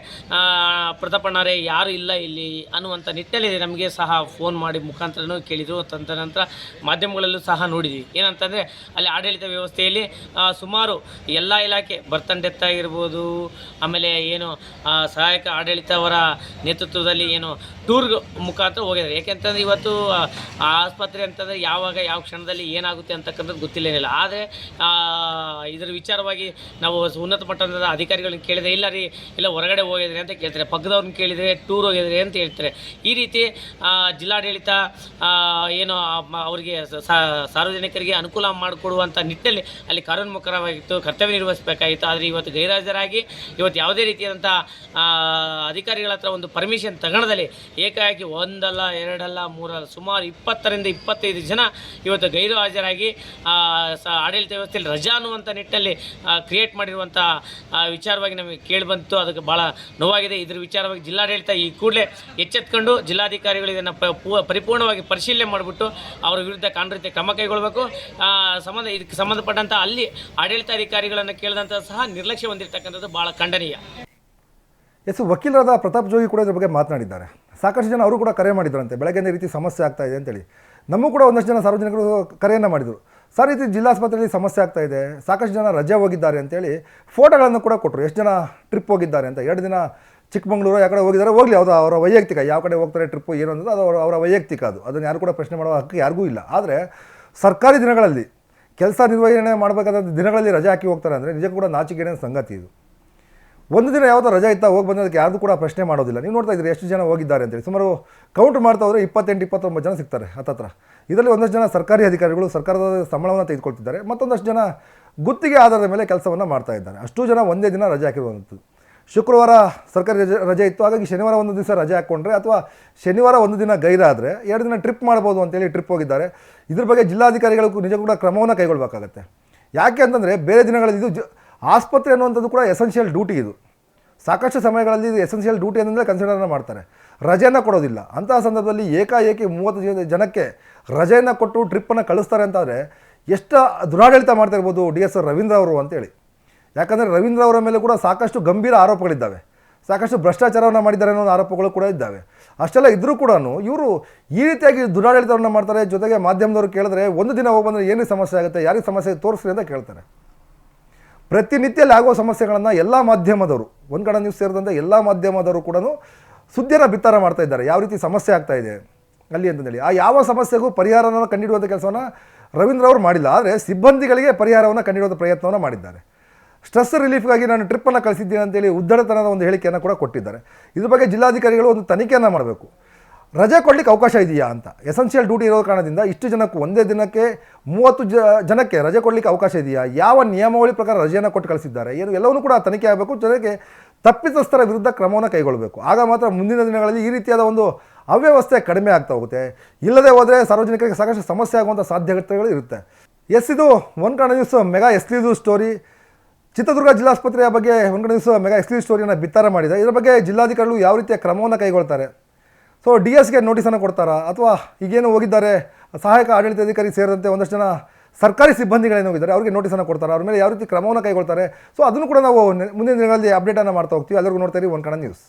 ಪ್ರತಾಪಣ್ಣರೇ ಯಾರು ಇಲ್ಲ ಇಲ್ಲಿ ಅನ್ನುವಂಥ ನಿಟ್ಟಿನಲ್ಲಿ ನಮಗೆ ಸಹ ಫೋನ್ ಮಾಡಿ ಮುಖಾಂತರನೂ ಕೇಳಿದರು. ತದನಂತರ ಮಾಧ್ಯಮಗಳಲ್ಲೂ ಸಹ ನೋಡಿದ್ವಿ. ಏನಂತಂದರೆ ಅಲ್ಲಿ ಆಡಳಿತ ವ್ಯವಸ್ಥೆಯಲ್ಲಿ ಸುಮಾರು ಎಲ್ಲ ಇಲಾಖೆ ಬರ್ತ್ ಆ್ಯಂಡ್ ಆಗಿರ್ಬೋದು ಆಮೇಲೆ ಏನು ಸಹಾಯಕ ಆಡಳಿತವರ ನೇತೃತ್ವದಲ್ಲಿ ಏನು ಟೂರ್ ಮುಖಾಂತರ ಹೋಗಿದ್ದಾರೆ. ಯಾಕೆಂತಂದ್ರೆ ಇವತ್ತು ಆಸ್ಪತ್ರೆ ಅಂತಂದರೆ ಯಾವಾಗ, ಯಾವ ಕ್ಷಣದಲ್ಲಿ ಏನಾಗುತ್ತೆ ಅಂತಕ್ಕಂಥದ್ದು ಗೊತ್ತಿಲ್ಲ ಏನಿಲ್ಲ. ಆದರೆ ಇದರ ವಿಚಾರವಾಗಿ ನಾವು ಉನ್ನತ ಮಟ್ಟದ ಅಧಿಕಾರಿಗಳನ್ನ ಕೇಳಿದ್ರೆ, ಇಲ್ಲ ರೀ, ಇಲ್ಲ ಹೊರಗಡೆ ಹೋಗಿದ್ರೆ ಅಂತ ಕೇಳ್ತಾರೆ. ಪಕ್ಕದವ್ರನ್ನ ಕೇಳಿದರೆ, ಟೂರ್ ಹೋಗಿದ್ರೆ ಅಂತ ಹೇಳ್ತಾರೆ. ಈ ರೀತಿ ಜಿಲ್ಲಾಡಳಿತ ಏನು ಅವರಿಗೆ ಸಾರ್ವಜನಿಕರಿಗೆ ಅನುಕೂಲ ಮಾಡಿಕೊಡುವಂಥ ನಿಟ್ಟಿನಲ್ಲಿ ಅಲ್ಲಿ ಕಾರ್ಯೋನ್ಮುಖರವಾಗಿತ್ತು ಕರ್ತವ್ಯ ನಿರ್ವಹಿಸಬೇಕಾಗಿತ್ತು. ಆದರೆ ಇವತ್ತು ಗೈರಾಜರಾಗಿ, ಇವತ್ತು ಯಾವುದೇ ರೀತಿಯಾದಂಥ ಅಧಿಕಾರಿಗಳ ಹತ್ರ ಒಂದು ಪರ್ಮಿಷನ್ ತಗೊಳದಲ್ಲಿ ಏಕಾಏಕಿ ಒಂದಲ್ಲ, ಎರಡಲ್ಲ, ಮೂರಲ್ಲ, ಸುಮಾರು ಇಪ್ಪತ್ತರಿಂದ ಇಪ್ಪತ್ತೈದು ಜನ ಇವತ್ತು ಗೈರು ಹಾಜರಾಗಿ ಆಡಳಿತ ವ್ಯವಸ್ಥೆಯಲ್ಲಿ ರಜಾ ಅನ್ನುವಂಥ ನಿಟ್ಟಲ್ಲಿ ಕ್ರಿಯೇಟ್ ಮಾಡಿರುವಂಥ ವಿಚಾರವಾಗಿ ನಮಗೆ ಕೇಳಿ ಬಂತು. ಅದಕ್ಕೆ ಭಾಳ ನೋವಾಗಿದೆ. ಇದ್ರ ವಿಚಾರವಾಗಿ ಜಿಲ್ಲಾಡಳಿತ ಈ ಕೂಡಲೇ ಎಚ್ಚೆತ್ಕೊಂಡು ಜಿಲ್ಲಾಧಿಕಾರಿಗಳು ಇದನ್ನು ಪರಿಪೂರ್ಣವಾಗಿ ಪರಿಶೀಲನೆ ಮಾಡಿಬಿಟ್ಟು ಅವರ ವಿರುದ್ಧ ಕಾನೂನು ಕ್ರಮ ಕೈಗೊಳ್ಳಬೇಕು ಸಂಬಂಧ, ಇದಕ್ಕೆ ಸಂಬಂಧಪಟ್ಟಂಥ ಅಲ್ಲಿ ಆಡಳಿತಾಧಿಕಾರಿಗಳನ್ನು ಕೇಳಿದಂಥ ಸಹ ನಿರ್ಲಕ್ಷ್ಯ ಹೊಂದಿರತಕ್ಕಂಥದ್ದು ಭಾಳ ಖಂಡನೀಯ. ಎಸ್, ವಕೀಲರಾದ ಪ್ರತಾಪ್ ಜೋಗಿ ಕೂಡ ಇದ್ರ ಬಗ್ಗೆ ಮಾತನಾಡಿದ್ದಾರೆ. ಸಾಕಷ್ಟು ಜನ ಅವರು ಕೂಡ ಕರೆ ಮಾಡಿದ್ರಂತೆ. ಬೆಳಗ್ಗೆ ರೀತಿ ಸಮಸ್ಯೆ ಆಗ್ತಾ ಇದೆ ಅಂತೇಳಿ. ನಮಗೂ ಕೂಡ ಒಂದಷ್ಟು ಜನ ಸಾರ್ವಜನಿಕರು ಕರೆಯನ್ನು ಮಾಡಿದರು. ಸರ್ ಇದು ಜಿಲ್ಲಾಸ್ಪತ್ರೆಯಲ್ಲಿ ಸಮಸ್ಯೆ ಆಗ್ತಾ ಇದೆ. ಸಾಕಷ್ಟು ಜನ ರಜೆ ಹೋಗಿದ್ದಾರೆ ಅಂತೇಳಿ ಫೋಟೋಗಳನ್ನು ಕೂಡ ಕೊಟ್ಟರು ಎಷ್ಟು ಜನ ಟ್ರಿಪ್ ಹೋಗಿದ್ದಾರೆ ಅಂತ. ಎರಡು ದಿನ ಚಿಕ್ಕಮಂಗ್ಳೂರು ಯಾವ ಕಡೆ ಹೋಗಿದ್ದಾರೆ. ಹೋಗಲಿ, ಅದು ಅವರ ವೈಯಕ್ತಿಕ. ಯಾವ ಕಡೆ ಹೋಗ್ತಾರೆ ಟ್ರಿಪ್ಪು ಏನು ಅನ್ನೋದು ಅದು ಅವರ ಅವರ ವೈಯಕ್ತಿಕ ಅದು. ಅದನ್ನು ಯಾರು ಕೂಡ ಪ್ರಶ್ನೆ ಮಾಡುವ ಹಕ್ಕು ಯಾರಿಗೂ ಇಲ್ಲ. ಆದರೆ ಸರ್ಕಾರಿ ದಿನಗಳಲ್ಲಿ ಕೆಲಸ ನಿರ್ವಹಣೆ ಮಾಡಬೇಕಾದ ದಿನಗಳಲ್ಲಿ ರಜೆ ಹಾಕಿ ಹೋಗ್ತಾರೆ ಅಂದರೆ ನಿಜಕ್ಕೂ ಕೂಡ ನಾಚಿಕೆಯ ಸಂಗತಿ ಇದು. ಒಂದು ದಿನ ಯಾವುದೋ ರಜಾ ಇತ್ತಾ ಹೋಗಿ ಬಂದೋದಕ್ಕೆ ಯಾರ್ದು ಕೂಡ ಪ್ರಶ್ನೆ ಮಾಡೋದಿಲ್ಲ. ನೀವು ನೋಡ್ತಾ ಇದ್ದೀರಿ ಎಷ್ಟು ಜನ ಹೋಗಿದ್ದಾರೆ ಅಂತೇಳಿ. ಸುಮಾರು ಕೌಂಟ್ ಮಾಡ್ತಾ ಹೋದರೆ ಇಪ್ಪತ್ತೆಂಟು, ಇಪ್ಪತ್ತೊಂಬತ್ತು ಜನ ಸಿಗ್ತಾರೆ ಹತ್ತತ್ರ ಇದರಲ್ಲಿ ಒಂದಷ್ಟು ಜನ ಸರ್ಕಾರಿ ಅಧಿಕಾರಿಗಳು ಸರ್ಕಾರದ ಸಂಬಳವನ್ನು ತೆಗೆದುಕೊಳ್ತಿದ್ದಾರೆ. ಮತ್ತೊಂದಷ್ಟು ಜನ ಗುತ್ತಿಗೆ ಆಧಾರದ ಮೇಲೆ ಕೆಲಸವನ್ನು ಮಾಡ್ತಾ ಇದ್ದಾರೆ. ಅಷ್ಟು ಜನ ಒಂದೇ ದಿನ ರಜೆ ಹಾಕಿರುವಂಥದ್ದು. ಶುಕ್ರವಾರ ಸರ್ಕಾರಿ ರಜೆ ಇತ್ತು. ಹಾಗಾಗಿ ಶನಿವಾರ ಒಂದು ದಿವಸ ರಜೆ ಹಾಕ್ಕೊಂಡ್ರೆ ಅಥವಾ ಶನಿವಾರ ಒಂದು ದಿನ ಗೈರಾದರೆ ಎರಡು ದಿನ ಟ್ರಿಪ್ ಮಾಡ್ಬೋದು ಅಂತೇಳಿ ಟ್ರಿಪ್ ಹೋಗಿದ್ದಾರೆ. ಇದ್ರ ಬಗ್ಗೆ ಜಿಲ್ಲಾಧಿಕಾರಿಗಳಿಗೂ ನಿಜ ಕೂಡ ಕ್ರಮವನ್ನು ಕೈಗೊಳ್ಳಬೇಕಾಗತ್ತೆ ಯಾಕೆ ಅಂತಂದರೆ ಬೇರೆ ದಿನಗಳಲ್ಲಿ ಇದು ಆಸ್ಪತ್ರೆ ಅನ್ನುವಂಥದ್ದು ಕೂಡ ಎಸೆನ್ಷಿಯಲ್ ಡ್ಯೂಟಿ ಇದು. ಸಾಕಷ್ಟು ಸಮಯಗಳಲ್ಲಿ ಇದು ಎಸೆನ್ಷಿಯಲ್ ಡ್ಯೂಟಿ ಅಂದರೆ ಕನ್ಸಿಡರ್ನ ಮಾಡ್ತಾರೆ. ರಜೆಯನ್ನು ಕೊಡೋದಿಲ್ಲ. ಅಂತಹ ಸಂದರ್ಭದಲ್ಲಿ ಏಕಾಏಕಿ ಮೂವತ್ತು ಜನ- ಜನಕ್ಕೆ ರಜೆಯನ್ನು ಕೊಟ್ಟು ಟ್ರಿಪ್ಪನ್ನು ಕಳಿಸ್ತಾರೆ ಅಂತಾದರೆ ಎಷ್ಟು ದುರಾಡಳಿತ ಮಾಡ್ತಾ ಇರ್ಬೋದು ಡಿ ಎಸ್ ರವೀಂದ್ರ ಅವರು ಅಂತೇಳಿ. ಯಾಕಂದರೆ ರವೀಂದ್ರ ಅವರ ಮೇಲೆ ಕೂಡ ಸಾಕಷ್ಟು ಗಂಭೀರ ಆರೋಪಗಳಿದ್ದಾವೆ. ಸಾಕಷ್ಟು ಭ್ರಷ್ಟಾಚಾರವನ್ನು ಮಾಡಿದ್ದಾರೆ ಅನ್ನೋ ಆರೋಪಗಳು ಕೂಡ ಇದ್ದಾವೆ. ಅಷ್ಟೆಲ್ಲ ಇದ್ದರೂ ಕೂಡ ಇವರು ಈ ರೀತಿಯಾಗಿ ದುರಾಡಳಿತವನ್ನು ಮಾಡ್ತಾರೆ. ಜೊತೆಗೆ ಮಾಧ್ಯಮದವರು ಕೇಳಿದ್ರೆ ಒಂದು ದಿನ ಹೋಗಿ ಬಂದರೆ ಸಮಸ್ಯೆ ಆಗುತ್ತೆ, ಯಾರಿಗೆ ಸಮಸ್ಯೆ ತೋರಿಸ್ರಿ ಅಂತ ಕೇಳ್ತಾರೆ. ಪ್ರತಿನಿತ್ಯಲ್ಲಿ ಆಗುವ ಸಮಸ್ಯೆಗಳನ್ನು ಎಲ್ಲ ಮಾಧ್ಯಮದವರು, ಒಂದು ಕಡೆ ನ್ಯೂಸ್ ಸೇರಿದಂತೆ ಎಲ್ಲ ಮಾಧ್ಯಮದವರು ಕೂಡ ಸುದ್ದಿಯನ್ನು ಬಿತ್ತಾರ ಮಾಡ್ತಾ ಇದ್ದಾರೆ. ಯಾವ ರೀತಿ ಸಮಸ್ಯೆ ಆಗ್ತಾ ಇದೆ? ಅಲ್ಲಿ ಅಂತಂದೇಳಿ ಆ ಯಾವ ಸಮಸ್ಯೆಗೂ ಪರಿಹಾರವನ್ನು ಕಂಡಿಡುವಂಥ ಕೆಲಸವನ್ನು ರವೀಂದ್ರ ಅವರು ಮಾಡಿಲ್ಲ. ಆದರೆ ಸಿಬ್ಬಂದಿಗಳಿಗೆ ಪರಿಹಾರವನ್ನು ಕಂಡುಹಿಡುವಂಥ ಪ್ರಯತ್ನವನ್ನು ಮಾಡಿದ್ದಾರೆ. ಸ್ಟ್ರೆಸ್ ರಿಲೀಫ್ಗಾಗಿ ನಾನು ಟ್ರಿಪ್ಪನ್ನು ಕಳಿಸಿದ್ದೀನಿ ಅಂತೇಳಿ ಉದ್ದಡತನದ ಒಂದು ಹೇಳಿಕೆಯನ್ನು ಕೂಡ ಕೊಟ್ಟಿದ್ದಾರೆ. ಇದ್ರ ಬಗ್ಗೆ ಜಿಲ್ಲಾಧಿಕಾರಿಗಳು ಒಂದು ತನಿಖೆಯನ್ನು ಮಾಡಬೇಕು. ರಜೆ ಕೊಡಲಿಕ್ಕೆ ಅವಕಾಶ ಇದೆಯಾ ಅಂತ? ಎಸೆನ್ಷಿಯಲ್ ಡ್ಯೂಟಿ ಇರೋ ಕಾರಣದಿಂದ ಇಷ್ಟು ಜನಕ್ಕೆ ಒಂದೇ ದಿನಕ್ಕೆ ಮೂವತ್ತು ಜನಕ್ಕೆ ರಜೆ ಕೊಡಲಿಕ್ಕೆ ಅವಕಾಶ ಇದೆಯಾ? ಯಾವ ನಿಯಮಾವಳಿ ಪ್ರಕಾರ ರಜೆಯನ್ನು ಕೊಟ್ಟು ಕಳಿಸಿದ್ದಾರೆ? ಏನು ಎಲ್ಲವನ್ನೂ ಕೂಡ ತನಿಖೆ ಆಗಬೇಕು ಜೊತೆಗೆ ತಪ್ಪಿತಸ್ಥರ ವಿರುದ್ಧ ಕ್ರಮವನ್ನು ಕೈಗೊಳ್ಳಬೇಕು ಆಗ ಮಾತ್ರ ಮುಂದಿನ ದಿನಗಳಲ್ಲಿ ಈ ರೀತಿಯಾದ ಒಂದು ಅವ್ಯವಸ್ಥೆ ಕಡಿಮೆ ಆಗ್ತಾ ಹೋಗುತ್ತೆ. ಇಲ್ಲದೆ ಹೋದರೆ ಸಾರ್ವಜನಿಕರಿಗೆ ಸಾಕಷ್ಟು ಸಮಸ್ಯೆ ಆಗುವಂಥ ಸಾಧ್ಯತೆಗಳು ಇರುತ್ತೆ. ಎಸ್, ಇದು one Kannada news mega exclusive story Chitradurga ಜಿಲ್ಲಾಸ್ಪತ್ರೆಯ ಬಗ್ಗೆ ಒನ್ ಕಡೆ ಮೆಗಾ ಎಕ್ಸ್ಕ್ಲೂಸಿವ್ ಸ್ಟೋರಿಯನ್ನು ಬಿತ್ತಾರ ಮಾಡಿದೆ. ಇದರ ಬಗ್ಗೆ ಜಿಲ್ಲಾಧಿಕಾರಿಗಳು ಯಾವ ರೀತಿಯ ಕ್ರಮವನ್ನು ಕೈಗೊಳ್ತಾರೆ? ಸೊ ಡಿ ಎಸ್ಗೆ ನೋಟಿಸನ್ನು ಕೊಡ್ತಾರಾ? ಅಥವಾ ಈಗೇನು ಹೋಗಿದ್ದಾರೆ, ಸಹಾಯಕ ಆಡಳಿತಾಧಿಕಾರಿ ಸೇರಿದಂತೆ ಒಂದಷ್ಟು ಜನ ಸರ್ಕಾರಿ ಸಿಬ್ಬಂದಿಗಳೇನು ಹೋಗಿದ್ದಾರೆ, ಅವರಿಗೆ ನೋಟಿಸನ್ನು ಕೊಡ್ತಾರೆ? ಅವ್ರ ಮೇಲೆ ಯಾವ ರೀತಿ ಕ್ರಮವನ್ನು ಕೈಗೊಳ್ತಾರೆ? ಸೊ ಅದನ್ನು ಕೂಡ ನಾವು ಮುಂದಿನ ದಿನಗಳಲ್ಲಿ ಅಪ್ಡೇಟನ್ನು ಮಾಡ್ತಾ ಹೋಗ್ತೀವಿ. ಎಲ್ಲರಿಗೂ ನೋಡ್ತಾ ಇರಿ ಒಂದು ನ್ಯೂಸ್